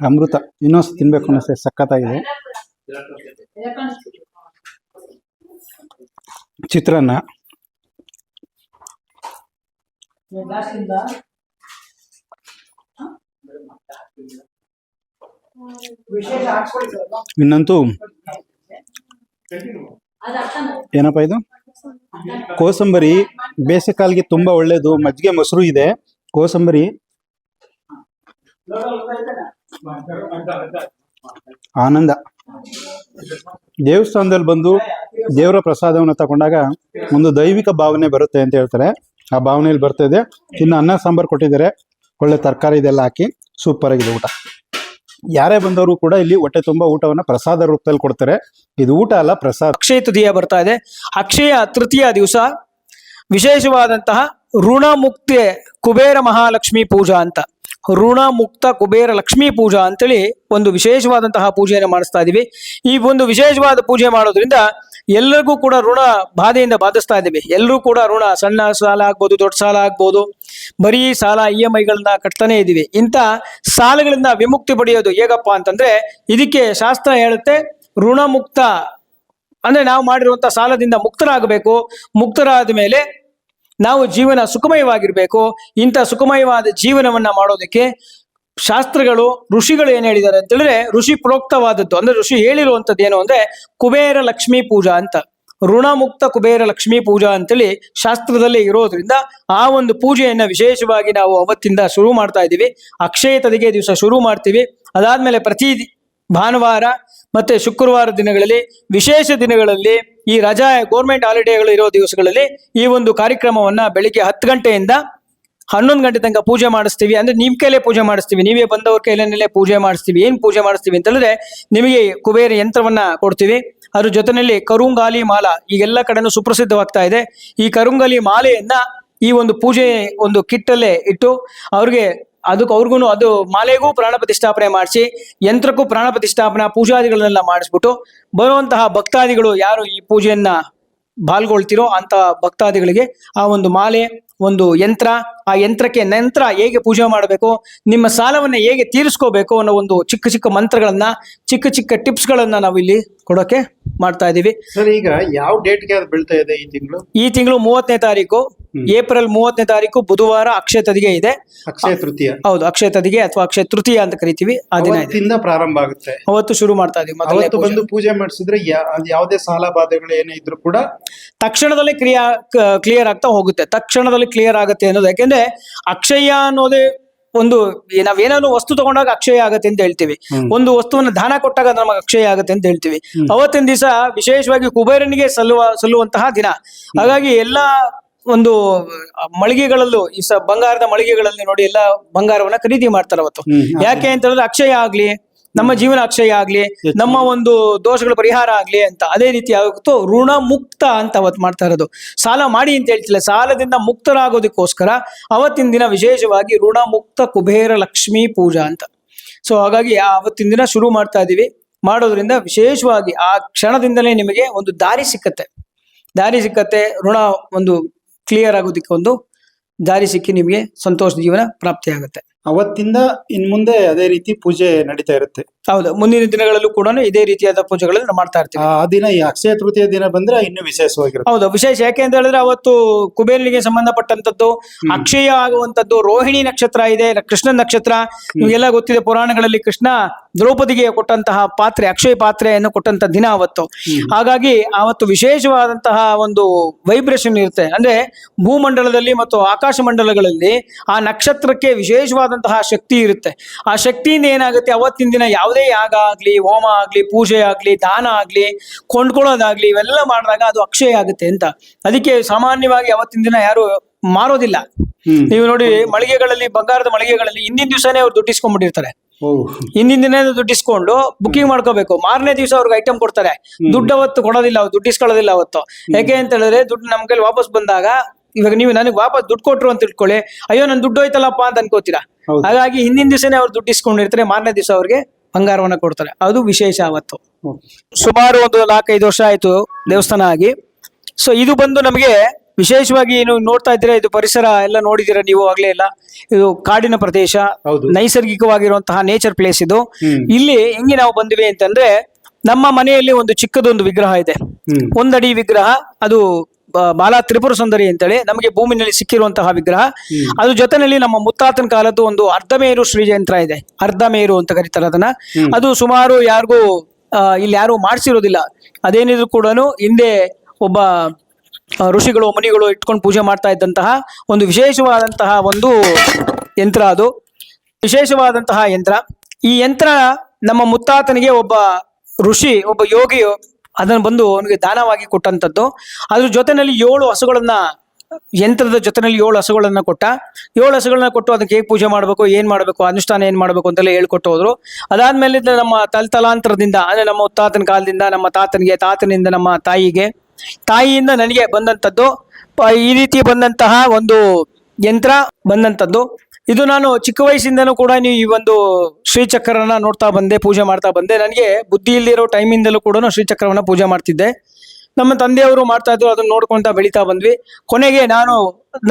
ಅಮೃತ ಇನ್ನೊಂದು ತಿನ್ಬೇಕು ಅನ್ನಿಸ್ತದೆ ಸಖತ್ತಾಗಿದೆ. ಚಿತ್ರಾನ್ನ. ಇನ್ನಂತೂ ಏನಪ್ಪ ಇದು? ಕೋಸಂಬರಿ ಬೇಸಿಗೆಕಾಲಿಗೆ ತುಂಬಾ ಒಳ್ಳೇದು, ಮಜ್ಜಿಗೆ ಮೊಸರು ಇದೆ, ಕೋಸಂಬರಿ. ಆನಂದ. ದೇವಸ್ಥಾನದಲ್ಲಿ ಬಂದು ದೇವರ ಪ್ರಸಾದವನ್ನು ತಗೊಂಡಾಗ ಒಂದು ದೈವಿಕ ಭಾವನೆ ಬರುತ್ತೆ ಅಂತ ಹೇಳ್ತಾರೆ. ಆ ಭಾವನೆಯಲ್ಲಿ ಬರ್ತಾ ಇದೆ, ಇನ್ನು ಅನ್ನ, ಸಾಂಬಾರು ಕೊಟ್ಟಿದ್ದಾರೆ. ಒಳ್ಳೆ ತರಕಾರಿ ಇದೆಲ್ಲ ಹಾಕಿ ಸೂಪರ್ ಆಗಿದೆ ಊಟ. ಯಾರೇ ಬಂದವರು ಕೂಡ ಇಲ್ಲಿ ಹೊಟ್ಟೆ ತುಂಬಾ ಊಟವನ್ನ ಪ್ರಸಾದ ರೂಪದಲ್ಲಿ ಕೊಡ್ತಾರೆ. ಇದು ಊಟ ಅಲ್ಲ, ಪ್ರಸಾದ. ಅಕ್ಷಯ ತೃತೀಯ ಬರ್ತಾ ಇದೆ. ಅಕ್ಷಯ ತೃತೀಯ ದಿವಸ ವಿಶೇಷವಾದಂತಹ ಋಣಮುಕ್ತಿ ಕುಬೇರ ಮಹಾಲಕ್ಷ್ಮಿ ಪೂಜಾ ಅಂತ. ಋಣ ಮುಕ್ತ ಕುಬೇರ ಲಕ್ಷ್ಮೀ ಪೂಜಾ ಅಂತೇಳಿ ಒಂದು ವಿಶೇಷವಾದಂತಹ ಪೂಜೆಯನ್ನು ಮಾಡಿಸ್ತಾ ಇದ್ದೀವಿ ಈ ಒಂದು ವಿಶೇಷವಾದ ಪೂಜೆ ಮಾಡೋದ್ರಿಂದ ಎಲ್ಲರಿಗೂ ಕೂಡ ಋಣ ಬಾಧೆಯಿಂದ ಬಾಧಿಸ್ತಾ ಇದ್ದೀವಿ ಎಲ್ಲರೂ ಕೂಡ ಋಣ, ಸಣ್ಣ ಸಾಲ ಆಗ್ಬೋದು, ದೊಡ್ಡ ಸಾಲ ಆಗ್ಬೋದು, ಬರೀ ಸಾಲ ಇ ಎಂ ಐಗಳನ್ನ ಕಟ್ತಾನೆ ಇದ್ದೀವಿ ಇಂಥ ಸಾಲಗಳಿಂದ ವಿಮುಕ್ತಿ ಪಡೆಯೋದು ಹೇಗಪ್ಪ ಅಂತಂದ್ರೆ ಇದಕ್ಕೆ ಶಾಸ್ತ್ರ ಹೇಳುತ್ತೆ ಋಣ ಮುಕ್ತ ಅಂದ್ರೆ ನಾವು ಮಾಡಿರುವಂತಹ ಸಾಲದಿಂದ ಮುಕ್ತರಾಗಬೇಕು. ಮುಕ್ತರಾದ ಮೇಲೆ ನಾವು ಜೀವನ ಸುಖಮಯವಾಗಿರಬೇಕು. ಇಂಥ ಸುಖಮಯವಾದ ಜೀವನವನ್ನ ಮಾಡೋದಕ್ಕೆ ಶಾಸ್ತ್ರಗಳು, ಋಷಿಗಳು ಏನ್ ಹೇಳಿದ್ದಾರೆ ಅಂತ ಹೇಳಿದ್ರೆ, ಋಷಿ ಪ್ರೋಕ್ತವಾದದ್ದು. ಅಂದ್ರೆ ಋಷಿ ಹೇಳಿರುವಂತದ್ದು ಏನು ಅಂದ್ರೆ, ಕುಬೇರ ಲಕ್ಷ್ಮೀ ಪೂಜಾ ಅಂತ. ಋಣಮುಕ್ತ ಕುಬೇರ ಲಕ್ಷ್ಮೀ ಪೂಜಾ ಅಂತೇಳಿ ಶಾಸ್ತ್ರದಲ್ಲಿ ಇರೋದ್ರಿಂದ ಆ ಒಂದು ಪೂಜೆಯನ್ನ ವಿಶೇಷವಾಗಿ ನಾವು ಅವತ್ತಿಂದ ಶುರು ಮಾಡ್ತಾ ಇದ್ದೀವಿ. ಅಕ್ಷಯ ತದಿಗೆ ದಿವಸ ಶುರು ಮಾಡ್ತೀವಿ. ಅದಾದ್ಮೇಲೆ ಪ್ರತಿ ಭಾನುವಾರ ಮತ್ತೆ ಶುಕ್ರವಾರ ದಿನಗಳಲ್ಲಿ, ವಿಶೇಷ ದಿನಗಳಲ್ಲಿ ಈ ರಜಾ ಗೌರ್ಮೆಂಟ್ ಹಾಲಿಡೇಗಳು ಇರೋ ದಿವಸಗಳಲ್ಲಿ ಈ ಒಂದು ಕಾರ್ಯಕ್ರಮವನ್ನ ಬೆಳಿಗ್ಗೆ ಹತ್ತು ಗಂಟೆಯಿಂದ ಹನ್ನೊಂದು ಗಂಟೆ ತನಕ ಪೂಜೆ ಮಾಡಿಸ್ತೀವಿ. ಅಂದ್ರೆ ನಿಮ್ ಕೈಲೇ ಪೂಜೆ ಮಾಡಿಸ್ತೀವಿ. ನೀವೇ ಬಂದವ್ರ ಕೈಲೇ ಪೂಜೆ ಮಾಡಿಸ್ತೀವಿ. ಏನ್ ಪೂಜೆ ಮಾಡಿಸ್ತೀವಿ ಅಂತಂದ್ರೆ ನಿಮಗೆ ಕುಬೇರ ಯಂತ್ರವನ್ನ ಕೊಡ್ತೀವಿ. ಅದ್ರ ಜೊತೆಯಲ್ಲಿ ಕರುಂಗಾಲಿ ಮಾಲ ಈಗೆಲ್ಲ ಕಡೆನೂ ಸುಪ್ರಸಿದ್ಧವಾಗ್ತಾ ಇದೆ. ಈ ಕರುಂಗಾಲಿ ಮಾಲೆಯನ್ನ ಈ ಒಂದು ಪೂಜೆ ಒಂದು ಕಿಟ್ಟಲ್ಲೇ ಇಟ್ಟು ಅವ್ರಿಗೆ ಅದಕ್ಕೆ ಅವ್ರಿಗೂ ಅದು ಮಾಲೆಗೂ ಪ್ರಾಣ ಪ್ರತಿಷ್ಠಾಪನೆ ಮಾಡಿಸಿ, ಯಂತ್ರಕ್ಕೂ ಪ್ರಾಣ ಪ್ರತಿಷ್ಠಾಪನೆ ಪೂಜಾದಿಗಳನ್ನೆಲ್ಲ ಮಾಡಿಸ್ಬಿಟ್ಟು, ಬರುವಂತಹ ಭಕ್ತಾದಿಗಳು ಯಾರು ಈ ಪೂಜೆಯನ್ನ ಪಾಲ್ಗೊಳ್ತಿರೋ ಅಂತ ಭಕ್ತಾದಿಗಳಿಗೆ ಆ ಒಂದು ಮಾಲೆ ಒಂದು ಯಂತ್ರ ಆ ಯಂತ್ರಕ್ಕೆ ನಂತರ ಹೇಗೆ ಪೂಜೆ ಮಾಡಬೇಕು ನಿಮ್ಮ ಸಾಲವನ್ನ ಹೇಗೆ ತೀರಿಸ್ಕೋಬೇಕು ಅನ್ನೋ ಒಂದು ಚಿಕ್ಕ ಚಿಕ್ಕ ಮಂತ್ರಗಳನ್ನ ಚಿಕ್ಕ ಚಿಕ್ಕ ಟಿಪ್ಸ್ಗಳನ್ನ ನಾವು ನಾವಿಲ್ಲಿ ಕೊಡೋಕೆ ಮಾಡ್ತಾ ಇದೀವಿ. ಸರ್ ಈಗ ಯಾವ ಡೇಟ್ಗೆ ಅದು ಬೀಳ್ತಾ ಇದೆ ಈ ತಿಂಗಳು? ಈ ತಿಂಗಳು ಮೂವತ್ತನೇ ತಾರೀಕು ಏಪ್ರಿಲ್ ಮೂವತ್ತನೇ ತಾರೀಕು ಬುಧವಾರ ಅಕ್ಷಯ ತದಿಗೆ ಇದೆ. ಅಕ್ಷಯ ತೃತೀಯ. ಹೌದು ಅಕ್ಷಯ ತದಿಗೆ ಅಥವಾ ಅಕ್ಷಯ ತೃತೀಯ ಅಂತ ಕರಿತೀವಿ ಆ ದಿನ ಇದೆ. ಅವತ್ತಿಂದ ಪ್ರಾರಂಭ ಆಗುತ್ತೆ. ಅವತ್ತು ಶುರು ಮಾಡ್ತಾ ಇದೀವಿ ಮೊದಲನೇ ಅವತ್ತು ಪೂಜೆ. ಬಂದು ಪೂಜೆ. ಮಾಡಿಸಿದ್ರೆ ಯಾವುದೇ ಸಾಲ ಬಾಧೆಗಳು ಏನೇ ಇದ್ರು ಕೂಡ ತಕ್ಷಣದಲ್ಲಿ ಕ್ರಿಯಾ ಕ್ಲಿಯರ್ ಆಗ್ತಾ ಹೋಗುತ್ತೆ. ತಕ್ಷಣದಲ್ಲಿ ಕ್ಲಿಯರ್ ಆಗುತ್ತೆ ಅನ್ನೋದು. ಯಾಕೆಂದ್ರೆ ಅಕ್ಷಯ ಅನ್ನೋದೇ ಒಂದು ನಾವೇನಾದ್ರು ವಸ್ತು ತಗೊಂಡಾಗ ಅಕ್ಷಯ ಆಗತ್ತೆ ಅಂತ ಹೇಳ್ತೀವಿ. ಒಂದು ವಸ್ತುವನ್ನ ದಾನ ಕೊಟ್ಟಾಗ ನಮಗೆ ಅಕ್ಷಯ ಆಗತ್ತೆ ಅಂತ ಹೇಳ್ತೀವಿ. ಅವತ್ತಿನ ದಿವಸ ವಿಶೇಷವಾಗಿ ಕುಬೇರನಿಗೆ ಸಲ್ಲುವ ಸಲ್ಲುವಂತಹ ದಿನ. ಹಾಗಾಗಿ ಎಲ್ಲಾ ಒಂದು ಮಳಿಗೆಗಳಲ್ಲೂ ಈ ಸ ಬಂಗಾರದ ಮಳಿಗೆಗಳಲ್ಲಿ ನೋಡಿ ಎಲ್ಲ ಬಂಗಾರವನ್ನ ಖರೀದಿ ಮಾಡ್ತಾರೆ ಅವತ್ತು. ಯಾಕೆ ಅಂತ ಹೇಳಿದ್ರೆ ಅಕ್ಷಯ ಆಗ್ಲಿ ನಮ್ಮ ಜೀವನ ಅಕ್ಷಯ ಆಗ್ಲಿ ನಮ್ಮ ಒಂದು ದೋಷಗಳ ಪರಿಹಾರ ಆಗ್ಲಿ ಅಂತ ಅದೇ ರೀತಿ ಆಗುತ್ತೋ ಋಣ ಮುಕ್ತ ಅಂತ ಅವತ್ತು ಮಾಡ್ತಾ ಇರೋದು. ಸಾಲ ಮಾಡಿ ಅಂತ ಹೇಳ್ತಿಲ್ಲ ಸಾಲದಿಂದ ಮುಕ್ತರಾಗೋದಕ್ಕೋಸ್ಕರ ಅವತ್ತಿನ ದಿನ ವಿಶೇಷವಾಗಿ ಋಣ ಮುಕ್ತ ಕುಬೇರ ಲಕ್ಷ್ಮೀ ಪೂಜಾ ಅಂತ. ಸೊ ಹಾಗಾಗಿ ಅವತ್ತಿನ ದಿನ ಶುರು ಮಾಡ್ತಾ ಇದೀವಿ. ಮಾಡೋದ್ರಿಂದ ವಿಶೇಷವಾಗಿ ಆ ಕ್ಷಣದಿಂದಲೇ ನಿಮಗೆ ಒಂದು ದಾರಿ ಸಿಕ್ಕತ್ತೆ. ದಾರಿ ಸಿಕ್ಕತ್ತೆ ಋಣ ಒಂದು ಕ್ಲಿಯರ್ ಆಗೋದಕ್ಕೆ ಒಂದು ದಾರಿ ಸಿಕ್ಕಿ ನಿಮಗೆ ಸಂತೋಷ ಜೀವನ ಪ್ರಾಪ್ತಿ ಆಗುತ್ತೆ ಅವತ್ತಿಂದ ಇನ್ ಮುಂದೆ ಅದೇ ರೀತಿ ಪೂಜೆ ನಡೀತಾ ಇರುತ್ತೆ. ಹೌದು ಮುಂದಿನ ದಿನಗಳಲ್ಲೂ ಕೂಡ ಇದೇ ರೀತಿಯಾದ ಪೂಜೆಗಳನ್ನು ಮಾಡ್ತಾ ಇರ್ತೀವಿ. ಆ ದಿನ ಈ ಅಕ್ಷಯ ತೃತೀಯ ದಿನ ಬಂದ್ರೆ ಇನ್ನೂ ವಿಶೇಷವಾಗಿರುತ್ತೆ. ಹೌದು ವಿಶೇಷ ಯಾಕೆ ಅಂತ ಹೇಳಿದ್ರೆ ಅವತ್ತು ಕುಬೇರನಿಗೆ ಸಂಬಂಧಪಟ್ಟಂತದ್ದು ಅಕ್ಷಯ ಆಗುವಂತದ್ದು ರೋಹಿಣಿ ನಕ್ಷತ್ರ ಇದೆ ಕೃಷ್ಣ ನಕ್ಷತ್ರ ನಿಮಗೆಲ್ಲ ಗೊತ್ತಿದೆ ಪುರಾಣಗಳಲ್ಲಿ ಕೃಷ್ಣ ದ್ರೌಪದಿಗೆ ಕೊಟ್ಟಂತಹ ಪಾತ್ರೆ ಅಕ್ಷಯ ಪಾತ್ರೆಯನ್ನು ಕೊಟ್ಟಂತ ದಿನ ಅವತ್ತು ಹಾಗಾಗಿ ಅವತ್ತು ವಿಶೇಷವಾದಂತಹ ಒಂದು ವೈಬ್ರೇಷನ್ ಇರುತ್ತೆ. ಅಂದ್ರೆ ಭೂಮಂಡಲದಲ್ಲಿ ಮತ್ತು ಆಕಾಶ ಮಂಡಲಗಳಲ್ಲಿ ಆ ನಕ್ಷತ್ರಕ್ಕೆ ವಿಶೇಷವಾದಂತಹ ಶಕ್ತಿ ಇರುತ್ತೆ. ಆ ಶಕ್ತಿಯಿಂದ ಏನಾಗುತ್ತೆ? ಅವತ್ತಿನ ದಿನ ಯಾವುದೇ ಯಾಗ ಆಗ್ಲಿ ಹೋಮ ಆಗ್ಲಿ ಪೂಜೆ ಆಗ್ಲಿ ದಾನ ಆಗ್ಲಿ ಕೊಂಡ್ಕೊಳ್ಳೋದಾಗ್ಲಿ ಇವೆಲ್ಲ ಮಾಡಿದಾಗ ಅದು ಅಕ್ಷಯ ಆಗುತ್ತೆ ಅಂತ. ಅದಕ್ಕೆ ಸಾಮಾನ್ಯವಾಗಿ ಅವತ್ತಿನ ದಿನ ಯಾರು ಮಾರೋದಿಲ್ಲ. ನೀವು ನೋಡಿ ಮಳಿಗೆಗಳಲ್ಲಿ ಬಂಗಾರದ ಮಳಿಗೆಗಳಲ್ಲಿ ಹಿಂದಿನ ದಿವಸನೇ ಅವ್ರು ದುಡ್ಡಿಸ್ಕೊಂಡ್ಬಿಟ್ಟಿರ್ತಾರೆ ಹಿಂದಿನ ದಿನ ದುಡ್ಡಿಸ್ಕೊಂಡು ಬುಕಿಂಗ್ ಮಾಡ್ಕೋಬೇಕು. ಮಾರನೇ ದಿವಸ ಅವ್ರಿಗೆ ಐಟಮ್ ಕೊಡ್ತಾರೆ. ದುಡ್ಡು ಅವತ್ತು ಕೊಡೋದಿಲ್ಲ ಅವ್ರು ದುಡ್ಡಿಸ್ಕೊಳ್ಳೋದಿಲ್ಲ ಅವತ್ತು. ಯಾಕೆ ಅಂತ ಹೇಳಿದ್ರೆ ದುಡ್ಡು ನಮ್ಮ ಕೈಲಿ ವಾಪಸ್ ಬಂದಾಗ ಇವಾಗ ನೀವು ನನಗೆ ವಾಪಸ್ ದುಡ್ಡು ಕೊಟ್ರು ಅಂತ ತಿಳ್ಕೊಳ್ಳಿ. ಅಯ್ಯೋ ನನ್ ದುಡ್ಡು ಹೋಯ್ತಲ್ಲಪ್ಪ ಅಂತ ಅನ್ಕೋತೀರಾ? ಹಾಗಾಗಿ ಹಿಂದಿನ ದಿವಸನೇ ಅವ್ರು ದುಡ್ಡು ಇಸ್ಕೊಂಡಿರ್ತಾರೆ ಮಾರನೇ ದಿವಸ ಅವ್ರಿಗೆ ಬಂಗಾರವನ್ನ ಕೊಡ್ತಾರೆ. ಅದು ವಿಶೇಷ ಅವತ್ತು. ಸುಮಾರು ಒಂದು ನಾಲ್ಕೈದು ವರ್ಷ ಆಯ್ತು ದೇವಸ್ಥಾನ ಆಗಿ. ಸೊ ಇದು ಬಂದು ನಮಗೆ ವಿಶೇಷವಾಗಿ ಏನು ನೋಡ್ತಾ ಇದ್ರೆ ಇದು ಪರಿಸರ ಎಲ್ಲ ನೋಡಿದಿರ ನೀವು ಆಗ್ಲೇ ಇಲ್ಲ ಇದು ಕಾಡಿನ ಪ್ರದೇಶ. ನೈಸರ್ಗಿಕವಾಗಿರುವಂತಹ ನೇಚರ್ ಪ್ಲೇಸ್ ಇದು. ಇಲ್ಲಿ ಹೆಂಗೆ ನಾವು ಬಂದಿವೆ ಅಂತಂದ್ರೆ ನಮ್ಮ ಮನೆಯಲ್ಲಿ ಒಂದು ಚಿಕ್ಕದೊಂದು ವಿಗ್ರಹ ಇದೆ. ಒಂದಡಿ ವಿಗ್ರಹ ಅದು ಬಾಲ ತ್ರಿಪುರ ಸುಂದರಿ ಅಂತೇಳಿ ನಮಗೆ ಭೂಮಿನಲ್ಲಿ ಸಿಕ್ಕಿರುವಂತಹ ವಿಗ್ರಹ. ಅದ್ರ ಜೊತೆನಲ್ಲಿ ನಮ್ಮ ಮುತ್ತಾತನ ಕಾಲದ್ದು ಒಂದು ಅರ್ಧಮೇರು ಶ್ರೀಜಯಂತ್ರ ಇದೆ. ಅರ್ಧಮೇರು ಅಂತ ಕರೀತಾರೆ ಅದನ್ನ. ಅದು ಸುಮಾರು ಯಾರಿಗೂ ಇಲ್ಲಿ ಯಾರು ಮಾಡಿಸಿರೋದಿಲ್ಲ. ಅದೇನಿದ್ರು ಕೂಡ ಹಿಂದೆ ಒಬ್ಬ ಋಷಿಗಳು, ಮುನಿಗಳು ಇಟ್ಕೊಂಡು ಪೂಜೆ ಮಾಡ್ತಾ ಇದ್ದಂತಹ ಒಂದು ವಿಶೇಷವಾದಂತಹ ಒಂದು ಯಂತ್ರ ಅದು. ವಿಶೇಷವಾದಂತಹ ಯಂತ್ರ. ಈ ಯಂತ್ರ ನಮ್ಮ ಮುತ್ತಾತನಿಗೆ ಒಬ್ಬ ಋಷಿ, ಒಬ್ಬ ಯೋಗಿ ಅದನ್ನು ಬಂದು ಅವನಿಗೆ ದಾನವಾಗಿ ಕೊಟ್ಟಂಥದ್ದು. ಅದ್ರ ಜೊತೆಯಲ್ಲಿ ಏಳು ಹಸುಗಳನ್ನ, ಯಂತ್ರದ ಜೊತೆನಲ್ಲಿ ಏಳು ಹಸುಗಳನ್ನ ಕೊಟ್ಟ. ಏಳು ಹಸುಗಳನ್ನ ಕೊಟ್ಟು ಅದಕ್ಕೆ ಹೇಗೆ ಪೂಜೆ ಮಾಡಬೇಕು, ಏನು ಮಾಡಬೇಕು, ಅನುಷ್ಠಾನ ಏನು ಮಾಡಬೇಕು ಅಂತೆಲ್ಲ ಹೇಳ್ಕೊಟ್ಟು ಹೋದ್ರು. ಅದಾದ್ಮೇಲೆ ನಮ್ಮ ತಲತಲಾಂತರದಿಂದ, ಅಂದ್ರೆ ನಮ್ಮ ಮುತ್ತಾತನ ಕಾಲದಿಂದ, ನಮ್ಮ ತಾತನಿಗೆ, ತಾತನಿಂದ ನಮ್ಮ ತಾಯಿಗೆ ತಾಯಿಯಿಂದ ನನಗೆ ಬಂದಂಥದ್ದು ಈ ರೀತಿ ಬಂದಂತಹ ಒಂದು ಯಂತ್ರ ಬಂದಂಥದ್ದು. ಇದು ನಾನು ಚಿಕ್ಕ ವಯಸ್ಸಿಂದನೂ ಕೂಡ ನೀವು ಈ ಒಂದು ಶ್ರೀಚಕ್ರನ ನೋಡ್ತಾ ಬಂದೆ, ಪೂಜೆ ಮಾಡ್ತಾ ಬಂದೆ. ನನಗೆ ಬುದ್ಧಿ ಇಲ್ದಿರೋ ಟೈಮಿಂದಲೂ ಕೂಡ ಶ್ರೀಚಕ್ರವನ್ನ ಪೂಜೆ ಮಾಡ್ತಿದ್ದೆ. ನಮ್ಮ ತಂದೆಯವರು ಮಾಡ್ತಾ ಇದ್ರು, ಅದನ್ನ ನೋಡ್ಕೊಂತ ಬೆಳೀತಾ ಬಂದ್ವಿ. ಕೊನೆಗೆ ನಾನು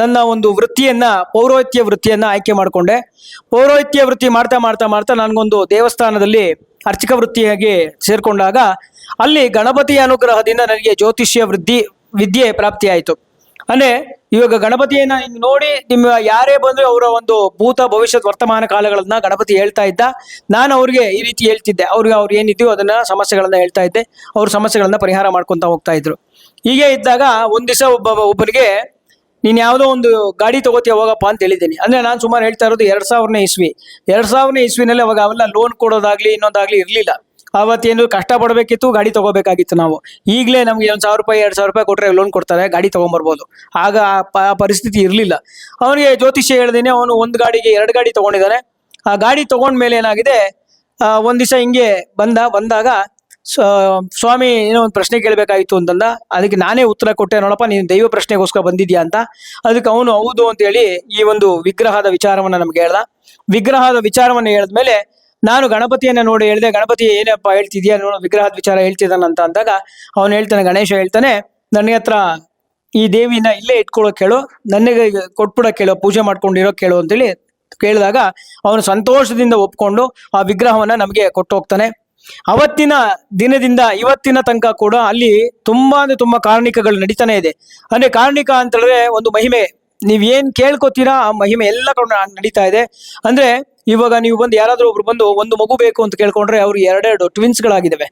ನನ್ನ ಒಂದು ವೃತ್ತಿಯನ್ನ, ಪೌರೋಹಿತ್ಯ ವೃತ್ತಿಯನ್ನ ಆಯ್ಕೆ ಮಾಡಿಕೊಂಡೆ. ಪೌರೋಹಿತ್ಯ ವೃತ್ತಿ ಮಾಡ್ತಾ ಮಾಡ್ತಾ ಮಾಡ್ತಾ ನನಗೊಂದು ದೇವಸ್ಥಾನದಲ್ಲಿ ಅರ್ಚಕ ವೃತ್ತಿಯಾಗಿ ಸೇರ್ಕೊಂಡಾಗ ಅಲ್ಲಿ ಗಣಪತಿಯ ಅನುಗ್ರಹದಿಂದ ನನಗೆ ಜ್ಯೋತಿಷ್ಯ ವೃದ್ಧಿ, ವಿದ್ಯೆ ಪ್ರಾಪ್ತಿಯಾಯಿತು. ಅಂದ್ರೆ ಇವಾಗ ಗಣಪತಿಯನ್ನ ನೋಡಿ ನಿಮ್ಮ ಯಾರೇ ಬಂದ್ರು ಅವರ ಒಂದು ಭೂತ ಭವಿಷ್ಯದ ವರ್ತಮಾನ ಕಾಲಗಳನ್ನ ಗಣಪತಿ ಹೇಳ್ತಾ ಇದ್ದ. ನಾನು ಅವ್ರಿಗೆ ಈ ರೀತಿ ಹೇಳ್ತಿದ್ದೆ. ಅವ್ರಿಗೆ ಅವ್ರು ಏನಿದ್ಯೋ ಅದನ್ನ ಸಮಸ್ಯೆಗಳನ್ನ ಹೇಳ್ತಾ ಇದ್ದೆ. ಅವ್ರ ಸಮಸ್ಯೆಗಳನ್ನ ಪರಿಹಾರ ಮಾಡ್ಕೊಂತ ಹೋಗ್ತಾ ಇದ್ರು. ಹೀಗೆ ಇದ್ದಾಗ ಒಂದ್ ದಿವಸ ಒಬ್ಬ ಒಬ್ಬರಿಗೆ ನೀನ್ ಯಾವುದೋ ಒಂದು ಗಾಡಿ ತಗೋತೀಯ ಹೋಗಪ್ಪ ಅಂತ ಹೇಳಿದ್ದೀನಿ. ಅಂದ್ರೆ ನಾನು ಸುಮಾರು ಹೇಳ್ತಾ ಇರೋದು ಎರಡ್ ಸಾವಿರನೇ ಇಸ್ವಿ. ಎರಡ್ ಸಾವಿರನೇ ಇಸ್ವಿನಲ್ಲಿ ಅವಾಗ ಅವೆಲ್ಲ ಲೋನ್ ಕೊಡೋದಾಗ್ಲಿ ಇನ್ನೊಂದಾಗ್ಲಿ ಇರ್ಲಿಲ್ಲ. ಅವತ್ತೇನು ಕಷ್ಟ ಪಡಬೇಕಿತ್ತು ಗಾಡಿ ತಗೋಬೇಕಾಗಿತ್ತು ನಾವು. ಈಗಲೇ ನಮಗೆ ಒಂದು ಸಾವಿರ ರೂಪಾಯಿ, ಎರಡ್ ಸಾವಿರ ರೂಪಾಯಿ ಕೊಟ್ಟರೆ ಲೋನ್ ಕೊಡ್ತಾರೆ, ಗಾಡಿ ತಗೊಂಬರ್ಬೋದು. ಆಗ ಆ ಪರಿಸ್ಥಿತಿ ಇರಲಿಲ್ಲ. ಅವನಿಗೆ ಜ್ಯೋತಿಷ್ಯ ಹೇಳ್ದೇನೆ ಅವನು ಒಂದು ಗಾಡಿಗೆ ಎರಡು ಗಾಡಿ ತೊಗೊಂಡಿದ್ದಾನೆ. ಆ ಗಾಡಿ ತಗೊಂಡ್ಮೇಲೆ ಏನಾಗಿದೆ ಒಂದು ದಿವಸ ಹಿಂಗೆ ಬಂದ, ಬಂದಾಗ ಸ್ವಾಮಿ ಏನೋ ಒಂದು ಪ್ರಶ್ನೆ ಕೇಳಬೇಕಾಗಿತ್ತು ಅಂತಂದ. ಅದಕ್ಕೆ ನಾನೇ ಉತ್ತರ ಕೊಟ್ಟೆ, ನೋಡಪ್ಪ, ನೀನು ದೈವ ಪ್ರಶ್ನೆಗೋಸ್ಕರ ಬಂದಿದ್ಯಾ ಅಂತ. ಅದಕ್ಕೆ ಅವನು ಹೌದು ಅಂತ ಹೇಳಿ ಈ ಒಂದು ವಿಗ್ರಹದ ವಿಚಾರವನ್ನ ನಮ್ಗೆ ಹೇಳ್ದ. ವಿಗ್ರಹದ ವಿಚಾರವನ್ನ ಹೇಳಿದ್ಮೇಲೆ ನಾನು ಗಣಪತಿಯನ್ನ ನೋಡಿ ಹೇಳಿದೆ, ಗಣಪತಿ ಏನಪ್ಪ ಹೇಳ್ತಿದ್ಯಾ ನೋಡು, ವಿಗ್ರಹದ ವಿಚಾರ ಹೇಳ್ತಿದ್ದಾನ ಅಂತ ಅಂದಾಗ ಅವನು ಹೇಳ್ತಾನೆ, ಗಣೇಶ ಹೇಳ್ತಾನೆ, ನನ್ನ ಹತ್ರ ಈ ದೇವಿನ ಇಲ್ಲೇ ಇಟ್ಕೊಳ್ಳೋ ಕೇಳು ನನಗೆ ಕೊಟ್ಬಿಡಕ್ ಕೇಳು, ಪೂಜೆ ಮಾಡ್ಕೊಂಡಿರೋ ಕೇಳು ಅಂತೇಳಿ ಕೇಳಿದಾಗ ಅವನು ಸಂತೋಷದಿಂದ ಒಪ್ಕೊಂಡು ಆ ವಿಗ್ರಹವನ್ನ ನಮಗೆ ಕೊಟ್ಟು ಹೋಗ್ತಾನೆ ಅವತ್ತಿನ ದಿನದಿಂದ ಇವತ್ತಿನ ತನಕ ಕೂಡ ಅಲ್ಲಿ ತುಂಬಾ ಅಂದ್ರೆ ತುಂಬಾ ಕಾರಣಿಕಗಳು ನಡೀತಾನೆ ಇದೆ. ಅಂದ್ರೆ ಕಾರಣಿಕ ಅಂತ ಹೇಳಿದ್ರೆ ಒಂದು ಮಹಿಮೆ ನೀವ್ ಏನ್ ಕೇಳ್ಕೊತೀರಾ? ಆ ಮಹಿಮೆ ಎಲ್ಲ ಕೂಡ ನಡೀತಾ ಇದೆ. ಅಂದ್ರೆ ಇವಾಗ ನೀವು ಬಂದು ಯಾರಾದ್ರೂ ಒಬ್ರು ಬಂದು ಒಂದು ಮಗು ಬೇಕು ಅಂತ ಕೇಳ್ಕೊಂಡ್ರೆ ಅವ್ರು ಎರಡೆರಡು ಟ್ವಿನ್ಸ್ ಗಳಾಗಿದ್ದಾವೆ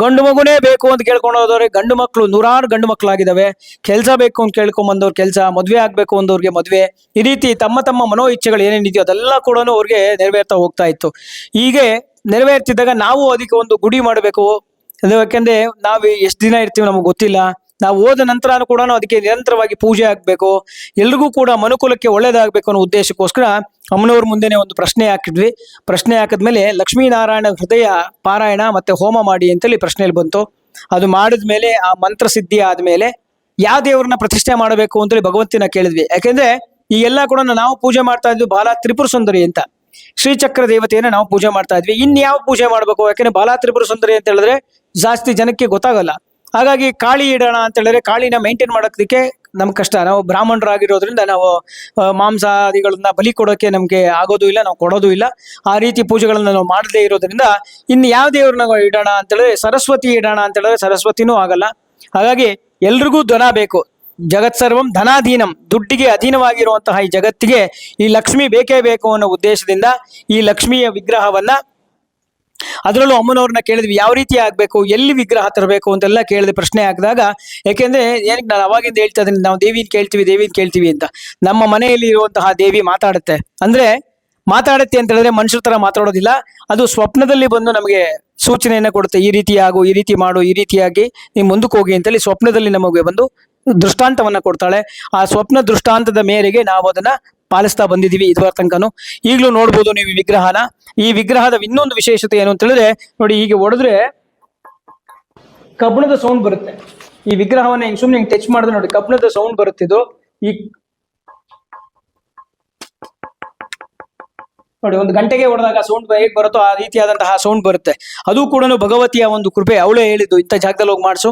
ಗಂಡು ಮಗುನೇ ಬೇಕು ಅಂತ ಕೇಳ್ಕೊಂಡು ಹೋದವ್ರೆ ಗಂಡು ಮಕ್ಕಳು ನೂರಾರು ಗಂಡು ಮಕ್ಕಳಾಗಿದ್ದಾವೆ ಕೆಲಸ ಬೇಕು ಅಂತ ಕೇಳ್ಕೊಂಡ್ ಬಂದವ್ರ ಕೆಲಸ, ಮದ್ವೆ ಆಗ್ಬೇಕು ಅಂದವ್ರಿಗೆ ಮದುವೆ. ಈ ರೀತಿ ತಮ್ಮ ತಮ್ಮ ಮನೋ ಇಚ್ಛೆಗಳು ಏನೇನಿದೆಯೋ ಅದೆಲ್ಲ ಕೂಡ ಅವ್ರಿಗೆ ನೆರವೇರ್ತಾ ಹೋಗ್ತಾ ಇತ್ತು. ಹೀಗೆ ನೆರವೇರ್ತಿದ್ದಾಗ ನಾವು ಅದಕ್ಕೆ ಒಂದು ಗುಡಿ ಮಾಡಬೇಕು. ಅದು ಯಾಕೆಂದ್ರೆ ನಾವು ಎಷ್ಟು ದಿನ ಇರ್ತೀವಿ ನಮಗೆ ಗೊತ್ತಿಲ್ಲ. ನಾವು ಹೋದ ನಂತರ ಕೂಡ ಅದಕ್ಕೆ ನಿರಂತರವಾಗಿ ಪೂಜೆ ಆಗಬೇಕು. ಎಲ್ರಿಗೂ ಕೂಡ ಮನುಕುಲಕ್ಕೆ ಒಳ್ಳೇದಾಗಬೇಕು ಅನ್ನೋ ಉದ್ದೇಶಕ್ಕೋಸ್ಕರ ಅಮ್ಮನವ್ರ ಮುಂದೆನೆ ಒಂದು ಪ್ರಶ್ನೆ ಹಾಕಿದ್ವಿ. ಪ್ರಶ್ನೆ ಹಾಕಿದ್ಮೇಲೆ ಲಕ್ಷ್ಮೀನಾರಾಯಣ ಹೃದಯ ಪಾರಾಯಣ ಮತ್ತೆ ಹೋಮ ಮಾಡಿ ಅಂತೇಳಿ ಪ್ರಶ್ನೆಯಲ್ಲಿ ಬಂತು. ಅದು ಮಾಡಿದ್ಮೇಲೆ ಆ ಮಂತ್ರ ಸಿದ್ಧಿ ಆದ್ಮೇಲೆ ಯಾವ ದೇವರನ್ನ ಪ್ರತಿಷ್ಠೆ ಮಾಡಬೇಕು ಅಂತೇಳಿ ಭಗವಂತಿನ ಕೇಳಿದ್ವಿ. ಯಾಕೆಂದ್ರೆ ಈ ಎಲ್ಲ ಕೂಡ ನಾವು ಪೂಜೆ ಮಾಡ್ತಾ ಇದ್ವಿ ಬಾಲ ತ್ರಿಪುರ ಸುಂದರಿ ಅಂತ. ಶ್ರೀಚಕ್ರ ದೇವತೆಯನ್ನ ನಾವು ಪೂಜೆ ಮಾಡ್ತಾ ಇದ್ವಿ. ಇನ್ ಯಾವ ಪೂಜೆ ಮಾಡಬೇಕು? ಯಾಕೆಂದ್ರೆ ಬಾಲ ತ್ರಿಪುರ ಸುಂದರಿ ಅಂತ ಹೇಳಿದ್ರೆ ಜಾಸ್ತಿ ಜನಕ್ಕೆ ಗೊತ್ತಾಗಲ್ಲ. ಹಾಗಾಗಿ ಕಾಳಿ ಇಡೋಣ ಅಂತ ಹೇಳಿದ್ರೆ ಕಾಳಿನ ಮೇಂಟೈನ್ ಮಾಡೋದಕ್ಕೆ ನಮ್ಗೆ ಕಷ್ಟ. ನಾವು ಬ್ರಾಹ್ಮಣರಾಗಿರೋದ್ರಿಂದ ನಾವು ಮಾಂಸಾದಿಗಳನ್ನ ಬಲಿ ಕೊಡೋಕೆ ನಮಗೆ ಆಗೋದು ಇಲ್ಲ, ನಾವು ಕೊಡೋದು ಇಲ್ಲ. ಆ ರೀತಿ ಪೂಜೆಗಳನ್ನ ನಾವು ಮಾಡದೇ ಇರೋದ್ರಿಂದ ಇನ್ನು ಯಾವ ದೇವ್ರನ್ನ ಇಡೋಣ ಅಂತ ಹೇಳಿದ್ರೆ ಸರಸ್ವತಿ ಇಡೋಣ ಅಂತ ಹೇಳಿದ್ರೆ ಸರಸ್ವತಿನೂ ಆಗಲ್ಲ. ಹಾಗಾಗಿ ಎಲ್ರಿಗೂ ಧನ ಬೇಕು. ಜಗತ್ ಸರ್ವಂ ಧನಾಧೀನಂ. ದುಡ್ಡಿಗೆ ಅಧೀನವಾಗಿರುವಂತಹ ಈ ಜಗತ್ತಿಗೆ ಈ ಲಕ್ಷ್ಮಿ ಬೇಕೇ ಬೇಕು ಅನ್ನೋ ಉದ್ದೇಶದಿಂದ ಈ ಲಕ್ಷ್ಮಿಯ ವಿಗ್ರಹವನ್ನ ಅದರಲ್ಲೂ ಅಮ್ಮನವ್ರನ್ನ ಕೇಳಿದ್ವಿ, ಯಾವ ರೀತಿ ಆಗ್ಬೇಕು, ಎಲ್ಲಿ ವಿಗ್ರಹ ತರಬೇಕು ಅಂತೆಲ್ಲ ಕೇಳಿದ ಪ್ರಶ್ನೆ ಹಾಕಿದಾಗ ಯಾಕೆಂದ್ರೆ ಏನಕ್ಕೆ ನಾನು ಅವಾಗಿಂದ ಹೇಳ್ತಾ ಇದ್ದೀನಿ, ನಾವು ದೇವಿನ ಕೇಳ್ತೀವಿ ದೇವಿನ ಕೇಳ್ತೀವಿ ಅಂತ. ನಮ್ಮ ಮನೆಯಲ್ಲಿ ಇರುವಂತಹ ದೇವಿ ಮಾತಾಡುತ್ತೆ. ಅಂದ್ರೆ ಮಾತಾಡುತ್ತೆ ಅಂತ ಹೇಳಿದ್ರೆ ಮನುಷ್ಯರ ತರ ಮಾತಾಡೋದಿಲ್ಲ, ಅದು ಸ್ವಪ್ನದಲ್ಲಿ ಬಂದು ನಮಗೆ ಸೂಚನೆಯನ್ನ ಕೊಡುತ್ತೆ, ಈ ರೀತಿ ಆಗು, ಈ ರೀತಿ ಮಾಡು, ಈ ರೀತಿಯಾಗಿ ನೀವು ಮುಂದಕ್ಕೆ ಹೋಗಿ ಅಂತೇಳಿ ಸ್ವಪ್ನದಲ್ಲಿ ನಮಗೆ ಬಂದು ದೃಷ್ಟಾಂತವನ್ನ ಕೊಡ್ತಾಳೆ. ಆ ಸ್ವಪ್ನ ದೃಷ್ಟಾಂತದ ಮೇರೆಗೆ ನಾವು ಅದನ್ನ ಪಾಲಿಸ್ತಾ ಬಂದಿದೀವಿ ಇದುವರ ತನಕನು. ಈಗಲೂ ನೋಡ್ಬೋದು ನೀವು ವಿಗ್ರಹನ. ಈ ವಿಗ್ರಹದ ಇನ್ನೊಂದು ವಿಶೇಷತೆ ಏನು ಅಂತ ಹೇಳಿದ್ರೆ ನೋಡಿ ಹೀಗೆ ಹೊಡೆದ್ರೆ ಕಬ್ಬಣದ ಸೌಂಡ್ ಬರುತ್ತೆ. ಈ ವಿಗ್ರಹವನ್ನ ಹಿಂಗ್ ಸುಮ್ನೆ ಹಿಂಗ್ ಟಚ್ ಮಾಡಿದ್ರೆ ನೋಡಿ ಕಬ್ಬಣದ ಸೌಂಡ್ ಬರುತ್ತಿದ್ದು ಈ ನೋಡಿ ಒಂದು ಗಂಟೆಗೆ ಹೊಡೆದಾಗ ಸೌಂಡ್ ಹೇಗೆ ಬರುತ್ತೋ ಆ ರೀತಿಯಾದಂತಹ ಸೌಂಡ್ ಬರುತ್ತೆ. ಅದು ಕೂಡ ಭಗವತಿಯ ಒಂದು ಕೃಪೆ. ಅವಳೇ ಹೇಳಿದ್ದು ಇಂಥ ಜಾಗದಲ್ಲಿ ಹೋಗಿ ಮಾಡಿಸು.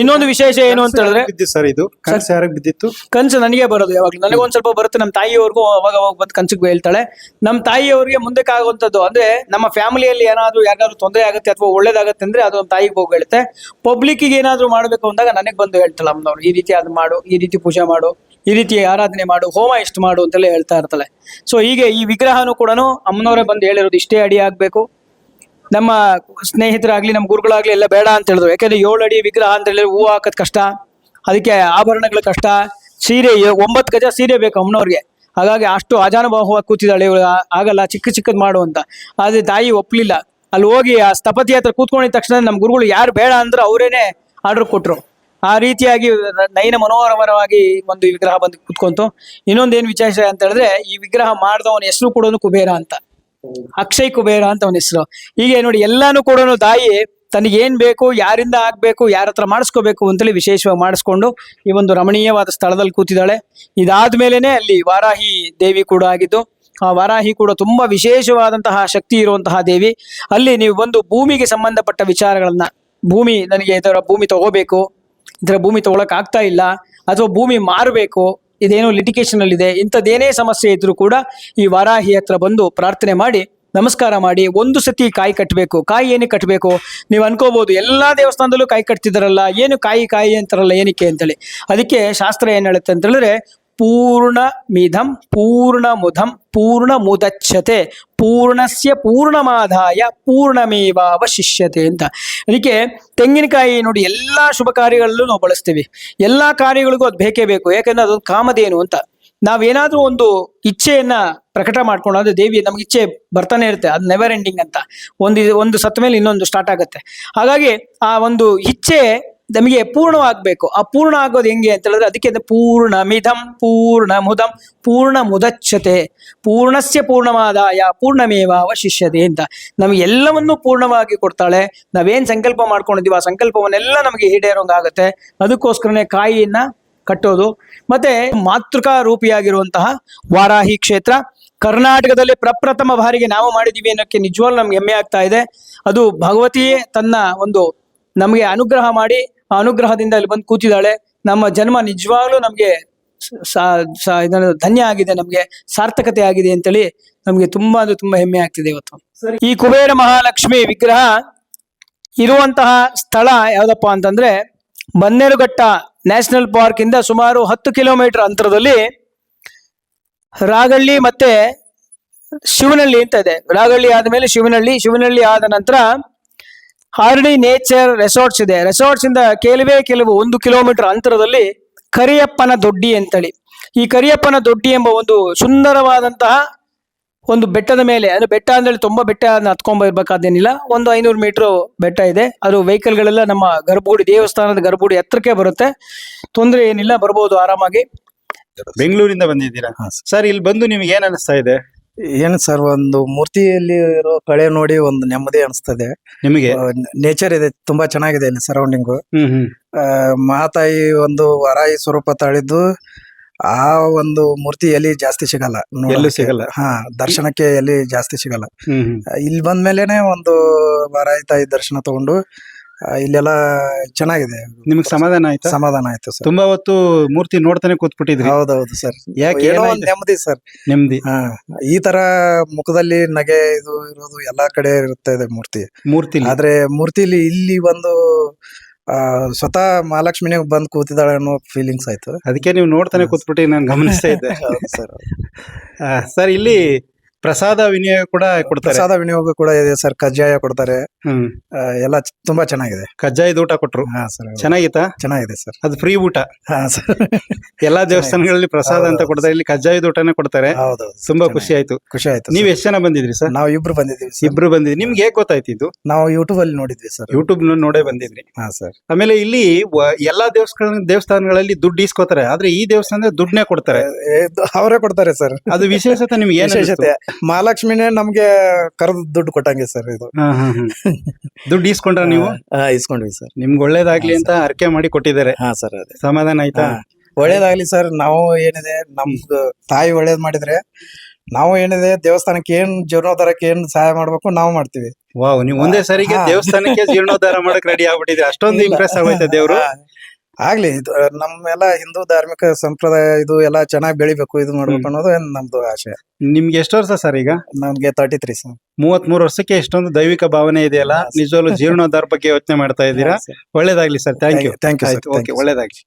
ಇನ್ನೊಂದು ವಿಶೇಷ ಏನು ಅಂತ ಹೇಳಿದ್ರೆ ಸರ್ ಇದು? ಕನಸು ಯಾರಿಗೆ ಬಿದ್ದಿತ್ತು? ಕನ್ಸು ನನಗೆ ಬರೋದು ಯಾವಾಗ್ಲೂ. ನನಗೆ ಒಂದ್ ಸ್ವಲ್ಪ ಬರುತ್ತೆ ನಮ್ಮ ತಾಯಿಯವ್ರಿಗೂ ಅವಾಗ ಅವಾಗ ಬಂದು ಕನ್ಸಿಗೆ ಹೇಳ್ತಾಳೆ ನಮ್ಮ ತಾಯಿಯವರಿಗೆ ಮುಂದಕ್ಕೆ ಆಗುವಂಥದ್ದು ಅಂದ್ರೆ ನಮ್ಮ ಫ್ಯಾಮಿಲಿಯಲ್ಲಿ ಏನಾದ್ರು ಯಾರಾದ್ರೂ ತೊಂದರೆ ಆಗುತ್ತೆ ಅಥವಾ ಒಳ್ಳೇದಾಗುತ್ತೆ ಅಂದ್ರೆ ಅದು ನಮ್ಮ ತಾಯಿಗೆ ಹೋಗಿ ಹೇಳುತ್ತೆ ಪಬ್ಲಿಕ್ಗೆ ಏನಾದ್ರು ಮಾಡಬೇಕು ಅಂದಾಗ ನನಗೆ ಬಂದು ಹೇಳ್ತಾಳೆ ಅಮ್ಮನವ್ರು ಈ ರೀತಿ ಅದು ಮಾಡು ಈ ರೀತಿ ಪೂಜೆ ಮಾಡು. ಈ ರೀತಿ ಆರಾಧನೆ ಮಾಡು, ಹೋಮ ಎಷ್ಟು ಮಾಡು ಅಂತೆಲ್ಲ ಹೇಳ್ತಾ ಇರ್ತಾಳೆ. ಸೊ ಹೀಗೆ ಈ ವಿಗ್ರಹನೂ ಕೂಡ ಅಮ್ಮನವರೇ ಬಂದು ಹೇಳಿರೋದು ಇಷ್ಟೇ ಅಡಿ ಆಗಬೇಕು. ನಮ್ಮ ಸ್ನೇಹಿತರಾಗ್ಲಿ, ನಮ್ಮ ಗುರುಗಳಾಗ್ಲಿ ಎಲ್ಲ ಬೇಡ ಅಂತ ಹೇಳಿದ್ರು. ಯಾಕಂದ್ರೆ ಏಳು ಅಡಿ ವಿಗ್ರಹ ಅಂತ ಹೇಳಿದ್ರೆ ಹೂವು ಹಾಕೋದ್ ಕಷ್ಟ, ಅದಕ್ಕೆ ಆಭರಣಗಳ ಕಷ್ಟ, ಸೀರೆ ಒಂಬತ್ತು ಗಜ ಸೀರೆ ಬೇಕು ಅಮ್ಮನವ್ರಿಗೆ. ಹಾಗಾಗಿ ಅಷ್ಟು ಅಜಾನುಭಾವವಾಗಿ ಕೂತಿದ್ದಾಳೆ ಇವಳು. ಆಗಲ್ಲ, ಚಿಕ್ಕ ಚಿಕ್ಕದ್ ಮಾಡು ಅಂತ. ಆದ್ರೆ ತಾಯಿ ಒಪ್ಲಿಲ್ಲ. ಅಲ್ಲಿ ಹೋಗಿ ಆ ಸ್ಥಪತಿ ಹತ್ರ ಕೂತ್ಕೊಂಡಿದ ತಕ್ಷಣ ನಮ್ಮ ಗುರುಗಳು ಯಾರು ಬೇಡ ಅಂದ್ರೆ ಅವರೇನೆ ಆರ್ಡರ್ ಕೊಟ್ರು. ಆ ರೀತಿಯಾಗಿ ನಯನ ಮನೋಹರವರವಾಗಿ ಒಂದು ವಿಗ್ರಹ ಬಂದು ಕುತ್ಕೊಂತು. ಇನ್ನೊಂದೇನು ವಿಚಾರ ಅಂತ ಹೇಳಿದ್ರೆ, ಈ ವಿಗ್ರಹ ಮಾಡಿದವನ ಹೆಸರು ಕೂಡ ಕುಬೇರ ಅಂತ. ಅಕ್ಷಯ್ ಕುಬೇರ ಅಂತ ಅವನ ಹೆಸರು. ಹೀಗೆ ನೋಡಿ, ಎಲ್ಲಾನು ಕೂಡ ತಾಯಿ ತನಗೆ ಏನ್ ಬೇಕು, ಯಾರಿಂದ ಆಗ್ಬೇಕು, ಯಾರ ಹತ್ರ ಮಾಡಿಸ್ಕೋಬೇಕು ಅಂತೇಳಿ ವಿಶೇಷವಾಗಿ ಮಾಡಿಸ್ಕೊಂಡು ಈ ಒಂದು ರಮಣೀಯವಾದ ಸ್ಥಳದಲ್ಲಿ ಕೂತಿದ್ದಾಳೆ. ಇದಾದ್ಮೇಲೆನೆ ಅಲ್ಲಿ ವಾರಾಹಿ ದೇವಿ ಕೂಡ ಆಗಿದ್ದು, ಆ ವಾರಾಹಿ ಕೂಡ ತುಂಬಾ ವಿಶೇಷವಾದಂತಹ ಶಕ್ತಿ ಇರುವಂತಹ ದೇವಿ. ಅಲ್ಲಿ ನೀವು ಬಂದು ಭೂಮಿಗೆ ಸಂಬಂಧಪಟ್ಟ ವಿಚಾರಗಳನ್ನ, ಭೂಮಿ, ನನಗೆ ಇದರ ಭೂಮಿ ತಗೋಬೇಕು ಇದರ ಭೂಮಿ ತಗೊಳಕ್ ಆಗ್ತಾ ಇಲ್ಲ, ಅಥವಾ ಭೂಮಿ ಮಾರಬೇಕು, ಇದೇನೋ ಲಿಟಿಗೇಷನ್ ಅಲ್ಲಿ ಇದೆ ಇಂಥದ್ದೇನೇ ಸಮಸ್ಯೆ ಇದ್ರೂ ಕೂಡ ಈ ವಾರಾಹಿ ಹತ್ರ ಬಂದು ಪ್ರಾರ್ಥನೆ ಮಾಡಿ, ನಮಸ್ಕಾರ ಮಾಡಿ, ಒಂದು ಸತಿ ಕಾಯಿ ಕಟ್ಟಬೇಕು ಕಾಯಿ ಏನಕ್ಕೆ ಕಟ್ಟಬೇಕು ನೀವು ಅನ್ಕೋಬಹುದು ಎಲ್ಲ ದೇವಸ್ಥಾನದಲ್ಲೂ ಕಾಯಿ ಕಟ್ತಿದ್ದಾರಲ್ಲ ಏನು ಕಾಯಿ ಕಾಯಿ ಅಂತಾರಲ್ಲ, ಏನಕ್ಕೆ ಅಂತೇಳಿ. ಅದಕ್ಕೆ ಶಾಸ್ತ್ರ ಏನು ಹೇಳುತ್ತೆ ಅಂತ ಹೇಳಿದ್ರೆ ಪೂರ್ಣ ಮಿಧಂ ಪೂರ್ಣ ಮುಧಂ ಪೂರ್ಣ ಮುದಚ್ಛತೆ ಪೂರ್ಣಸ್ಯ ಪೂರ್ಣಮಾದಾಯ ಪೂರ್ಣಮೇವಾವಶಿಷ್ಯತೆ ಅಂತ. ಅದಕ್ಕೆ ತೆಂಗಿನಕಾಯಿ ನೋಡಿ ಎಲ್ಲ ಶುಭ ಕಾರ್ಯಗಳಲ್ಲೂ ನಾವು ಬಳಸ್ತೀವಿ. ಎಲ್ಲ ಕಾರ್ಯಗಳಿಗೂ ಅದು ಬೇಕೇ ಬೇಕು. ಯಾಕಂದ್ರೆ ಅದೊಂದು ಕಾಮಧೇನು ಅಂತ. ನಾವೇನಾದ್ರೂ ಒಂದು ಇಚ್ಛೆಯನ್ನ ಪ್ರಕಟ ಮಾಡ್ಕೊಂಡು ಅದು ದೇವಿ ನಮ್ಗೆ ಇಚ್ಛೆ ಬರ್ತಾನೆ ಇರುತ್ತೆ. ಅದು ನೆವರ್ ಎಂಡಿಂಗ್ ಅಂತ. ಒಂದು ಒಂದು ಸತ್ತ ಮೇಲೆ ಇನ್ನೊಂದು ಸ್ಟಾರ್ಟ್ ಆಗುತ್ತೆ. ಹಾಗಾಗಿ ಆ ಒಂದು ಇಚ್ಛೆ ನಮಗೆ ಪೂರ್ಣವಾಗಬೇಕು. ಆ ಪೂರ್ಣ ಆಗೋದು ಹೆಂಗೆ ಅಂತ ಹೇಳಿದ್ರೆ ಅದಕ್ಕೆ ಅದು ಪೂರ್ಣ ಮಿಧಂ ಪೂರ್ಣ ಮುದಂ ಪೂರ್ಣ ಮುದಚ್ಛತೆ ಪೂರ್ಣಸ್ಯ ಪೂರ್ಣವಾದಾಯ ಪೂರ್ಣಮೇವ ಅವಶಿಷ್ಯತೆ ಅಂತ. ನಮಗೆ ಎಲ್ಲವನ್ನೂ ಪೂರ್ಣವಾಗಿ ಕೊಡ್ತಾಳೆ. ನಾವೇನು ಸಂಕಲ್ಪ ಮಾಡ್ಕೊಂಡಿದೀವಿ ಆ ಸಂಕಲ್ಪವನ್ನೆಲ್ಲ ನಮಗೆ ಈಡೇರೋಂಗಾಗತ್ತೆ. ಅದಕ್ಕೋಸ್ಕರನೇ ಕಾಯಿಯನ್ನ ಕಟ್ಟೋದು. ಮತ್ತೆ ಮಾತೃಕಾ ರೂಪಿಯಾಗಿರುವಂತಹ ವಾರಾಹಿ ಕ್ಷೇತ್ರ. ಕರ್ನಾಟಕದಲ್ಲಿ ಪ್ರಪ್ರಥಮ ಬಾರಿಗೆ ನಾವು ಮಾಡಿದೀವಿ ಅನ್ನೋಕ್ಕೆ ನಿಜವಾಗ್ಲೂ ನಮ್ಗೆ ಹೆಮ್ಮೆ ಆಗ್ತಾ ಇದೆ. ಅದು ಭಗವತಿಯೇ ತನ್ನ ಒಂದು ನಮಗೆ ಅನುಗ್ರಹ ಮಾಡಿ ಅನುಗ್ರಹದಿಂದ ಇಲ್ಲಿ ಬಂದು ಕೂತಿದ್ದಾಳೆ. ನಮ್ಮ ಜನ್ಮ ನಿಜವಾಗ್ಲೂ ನಮ್ಗೆ ಇದನ್ನು ಧನ್ಯ ಆಗಿದೆ ನಮ್ಗೆ ಸಾರ್ಥಕತೆ ಆಗಿದೆ ಅಂತೇಳಿ ನಮ್ಗೆ ತುಂಬಾ ಅಂದ್ರೆ ತುಂಬಾ ಹೆಮ್ಮೆ ಆಗ್ತಿದೆ ಇವತ್ತು. ಈ ಕುಬೇರ ಮಹಾಲಕ್ಷ್ಮಿ ವಿಗ್ರಹ ಇರುವಂತಹ ಸ್ಥಳ ಯಾವ್ದಪ್ಪ ಅಂತಂದ್ರೆ ಬನ್ನೇರುಘಟ್ಟ ನ್ಯಾಷನಲ್ ಪಾರ್ಕ್ ಇಂದ ಸುಮಾರು ಹತ್ತು ಕಿಲೋಮೀಟರ್ ಅಂತರದಲ್ಲಿ ರಾಗಳ್ಳಿ ಮತ್ತೆ ಶಿವನಹಳ್ಳಿ ಅಂತ ಇದೆ. ರಾಗಳ್ಳಿ ಆದ್ಮೇಲೆ ಶಿವನಹಳ್ಳಿ ಶಿವನಹಳ್ಳಿ ಆದ ನಂತರ ಹಾರ್ಡಿ ನೇಚರ್ ರೆಸಾರ್ಟ್ಸ್ ಇದೆ. ರೆಸಾರ್ಟ್ಸ್ ಇಂದ ಕೆಲವೇ ಕೆಲವು ಒಂದು ಕಿಲೋಮೀಟರ್ ಅಂತರದಲ್ಲಿ ಕರಿಯಪ್ಪನ ದೊಡ್ಡಿ ಅಂತೇಳಿ. ಈ ಕರಿಯಪ್ಪನ ದೊಡ್ಡಿ ಎಂಬ ಒಂದು ಸುಂದರವಾದಂತಹ ಒಂದು ಬೆಟ್ಟದ ಮೇಲೆ ಅಂದ್ರೆ ಬೆಟ್ಟ ಅಂದ್ರೆ ತುಂಬಾ ಬೆಟ್ಟ ಹತ್ಕೊಂಡ್ ಬರ್ಬೇಕಾದೇನಿಲ್ಲ. ಒಂದು ಐನೂರು ಮೀಟರ್ ಬೆಟ್ಟ ಇದೆ. ಅದು ವೆಹಿಕಲ್ ಗಳೆಲ್ಲ ನಮ್ಮ ಗರ್ಭಗುಡಿ ದೇವಸ್ಥಾನದ ಗರ್ಭಗುಡಿ ಹತ್ರಕ್ಕೆ ಬರುತ್ತೆ. ತೊಂದರೆ ಏನಿಲ್ಲ ಬರ್ಬೋದು ಆರಾಮಾಗಿ. ಬೆಂಗಳೂರಿಂದ ಬಂದಿದ್ದೀರಾ? ಸರ್ ಇಲ್ಲಿ ಬಂದು ನಿಮ್ಗೆ ಏನ್ ಅನಿಸ್ತಾ ಇದೆ? ಏನು ಸರ್ ಒಂದು ಮೂರ್ತಿಯಲ್ಲಿ ಇರೋ ಕಳೆ ನೋಡಿ ಒಂದು ನೆಮ್ಮದಿ ಅನಿಸ್ತದೆ. ನಿಮಗೆ? ನೇಚರ್ ಇದೆ ತುಂಬಾ ಚೆನ್ನಾಗಿದೆ ಇಲ್ಲಿ ಸರೌಂಡಿಂಗು ಹ್ಮ್ ಹ್ಮ್. ಮಹಾತಾಯಿ ಒಂದು ವರಾಯಿ ಸ್ವರೂಪ ತಾಳಿದ್ದು ಆ ಒಂದು ಮೂರ್ತಿ ಎಲ್ಲಿ ಜಾಸ್ತಿ ಸಿಗಲ್ಲ ನೋಡೋಕೆ. ಎಲ್ಲೂ ಸಿಗಲ್ಲ. ಹಾ ದರ್ಶನಕ್ಕೆ ಎಲ್ಲಿ ಜಾಸ್ತಿ ಸಿಗಲ್ಲ. ಹ್ಮ್ ಹ್ಮ್. ಇಲ್ಲಿ ಬಂದ್ಮೇಲೆನೆ ಒಂದು ವರಾಯಿ ತಾಯಿ ದರ್ಶನ ತಗೊಂಡು ಆ, ಇಲ್ಲೆಲ್ಲ ಚೆನ್ನಾಗಿದೆ. ನಿಮ್ಗೆ ಸಮಾಧಾನ ಆಯ್ತಾ? ಸಮಾಧಾನ ಆಯ್ತು ಸರ್. ತುಂಬಾ ಹೊತ್ತು ಮೂರ್ತಿ ನೋಡ್ತಾನೆ ಕೂತ್ಬಿಟ್ಟಿದ್ರಿ. ಹೌದೌದು ಸರ್. ಯಾಕೆ ಏನೋ ಏನಾಯ್ತು? ಒಂದು ನೆಮ್ಮದಿ ಸರ್. ನೆಮ್ಮದಿ. ಹಾ ಈ ತರ ಮುಖದಲ್ಲಿ ನಗೆ ಇದು ಇರೋದು ಎಲ್ಲಾ ಕಡೆ ಇರುತ್ತೆ ಇದೆ ಮೂರ್ತಿ. ಮೂರ್ತಿ ಆದ್ರೆ ಮೂರ್ತಿಲಿ ಇಲ್ಲಿ ಒಂದು ಆ ಸ್ವತಃ ಮಹಾಲಕ್ಷ್ಮಿನೇ ಬಂದ್ ಕೂತಿದ್ದಾಳೆ ಅನ್ನೋ ಫೀಲಿಂಗ್ಸ್ ಆಯ್ತು. ಅದಕ್ಕೆ ನೀವು ನೋಡ್ತಾನೆ ಕೂತ್ಬಿಟ್ಟು ನಾನು ಗಮನಿಸ್ತಾ ಇದ್ದೆ. ಹೌದು ಸರ್ ಸರ್ ಇಲ್ಲಿ ಪ್ರಸಾದ ವಿನಿಯೋಗ ಕೂಡ ಕೊಡ್ತಾರೆ. ಪ್ರಸಾದ ವಿನಿಯೋಗ ಕೂಡ ಇದೆ ಸರ್ ಕಜ್ಜಾಯ ಕೊಡ್ತಾರೆ. ಹ್ಮ್. ಆ, ಎಲ್ಲ ಚ- ತುಂಬಾ ಚೆನ್ನಾಗಿದೆ. ಕಜ್ಜಾಯದ ಊಟ ಕೊಟ್ರು. ಹಾ ಸರ್ ಚೆನ್ನಾಗಿತ್ತಾ? ಚೆನ್ನಾಗಿದೆ ಸರ್. ಅದು ಫ್ರೀ ಊಟ. ಹಾ ಸರ್. ಎಲ್ಲಾ ದೇವಸ್ಥಾನಗಳಲ್ಲಿ ಪ್ರಸಾದ ಅಂತ ಹೌದು. ಕೊಡ್ತಾರೆ ಇಲ್ಲಿ ಕಜ್ಜಾಯದ ಊಟನೇ ಕೊಡ್ತಾರೆ. ಹೌದು ತುಂಬಾ ಖುಷಿ ಆಯ್ತು. ಖುಷಿ ಆಯ್ತು ನೀವ್. ಎಷ್ಟ್ ಜನ ಬಂದಿದ್ರಿ ಸರ್? ನಾವು ಇಬ್ರು ಬಂದಿದ್ದೀವಿ. ಇಬ್ರು ಬಂದಿದ್ವಿ ನಿಮ್ಗೆ ಹೇಗ್ ಗೊತ್ತಾಯ್ತು ಇದು? ನಾವು ಯೂಟ್ಯೂಬ್ ಅಲ್ಲಿ ನೋಡಿದ್ವಿ ಸರ್. ಯೂಟ್ಯೂಬ್ ನೋಡೇ ಬಂದಿದ್ರಿ. ಹಾ ಸರ್. ಆಮೇಲೆ ಇಲ್ಲಿ ವ- ಎಲ್ಲಾ ದೇವಸ್ಥಾನ ದೇವಸ್ಥಾನಗಳಲ್ಲಿ ದುಡ್ಡು ಇಸ್ಕೋತಾರೆ ಆದ್ರೆ ಈ ದೇವಸ್ಥಾನದಲ್ಲಿ ದುಡ್ಡನ್ನೇ ಕೊಡ್ತಾರೆ. ಅವರೇ ಕೊಡ್ತಾರೆ ಸರ್. ಅದು ವಿಶೇಷತೆ ನಿಮ್ಗೆ ಏನ್ ವಿಶೇಷತೆ. ಮಹಾಲಕ್ಷ್ಮಿನೇ ನಮ್ಗೆ ಕರೆದು ದುಡ್ಡು ಕೊಟ್ಟಂಗೆ ಸರ್ ಇದು. ದುಡ್ಡು ಇಸ್ಕೊಂಡ್ರ ನೀವು? ಆ, ಇಸ್ಕೊಂಡ್ವಿ ಸರ್. ನಿಮ್ಗೆ ಒಳ್ಳೇದಾಗ್ಲಿ ಅಂತ ಅರ್ಕೆ ಮಾಡಿ ಕೊಟ್ಟಿದ್ದಾರೆ. ಹಾ ಸರ್ ಅದೇ. ಸಮಾಧಾನ ಆಯ್ತಾ? ಹಾ. ಒಳ್ಳೇದಾಗ್ಲಿ ಸರ್. ನಾವು ಏನಿದೆ ನಮ್ದು ತಾಯಿ ಒಳ್ಳೇದ್ ಮಾಡಿದ್ರೆ ನಾವು ಏನಿದೆ ದೇವಸ್ಥಾನಕ್ಕೆ ಏನ್ ಜೀರ್ಣೋದ್ಧಾರಕ್ಕೆ ಏನ್ ಸಹಾಯ ಮಾಡ್ಬೇಕು ನಾವು ಮಾಡ್ತೀವಿ. ವಾವ್ ನೀವು ಒಂದೇ ಸರಿಗೆ ಹಾ. ದೇವಸ್ಥಾನಕ್ಕೆ ಜೀರ್ಣೋದ್ಧಾರ ಮಾಡಕ್ ರೆಡಿ ಆಗ್ಬಿಟ್ಟಿದ್ರೆ ಅಷ್ಟೊಂದು. ಇಂಪ್ರೆಸ್ ಆಗೋಯ್ತಾ ದೇವ್ರು? ಹಾ. ಆಗ್ಲಿ ಇದು ನಮ್ಮೆಲ್ಲ ಹಿಂದೂ ಧಾರ್ಮಿಕ ಸಂಪ್ರದಾಯ ಇದು ಎಲ್ಲ ಚೆನ್ನಾಗಿ ಬೆಳಿಬೇಕು ಇದು ಮಾಡ್ಬೇಕು ಅನ್ನೋದು ಏನ್ ನಮ್ದು ಆಶೆ. ನಿಮ್ಗೆ ಎಷ್ಟು ವರ್ಷ ಸರ್ ಈಗ? ನಮ್ಗೆ ತರ್ಟಿ ತ್ರೀ ಸರ್ ಮೂವತ್ ಮೂರು ವರ್ಷಕ್ಕೆ ಎಷ್ಟೊಂದು ದೈವಿಕ ಭಾವನೆ ಇದೆಯಲ್ಲ. ನಿಜವಾಗ್ಲೂ ಜೀರ್ಣೋದ್ಧಾರ ಬಗ್ಗೆ ಯೋಚನೆ ಮಾಡ್ತಾ ಇದ್ದೀರಾ? ಒಳ್ಳೇದಾಗ್ಲಿ sir thank you thank you okay ಒಳ್ಳೇದಾಗ್ಲಿ.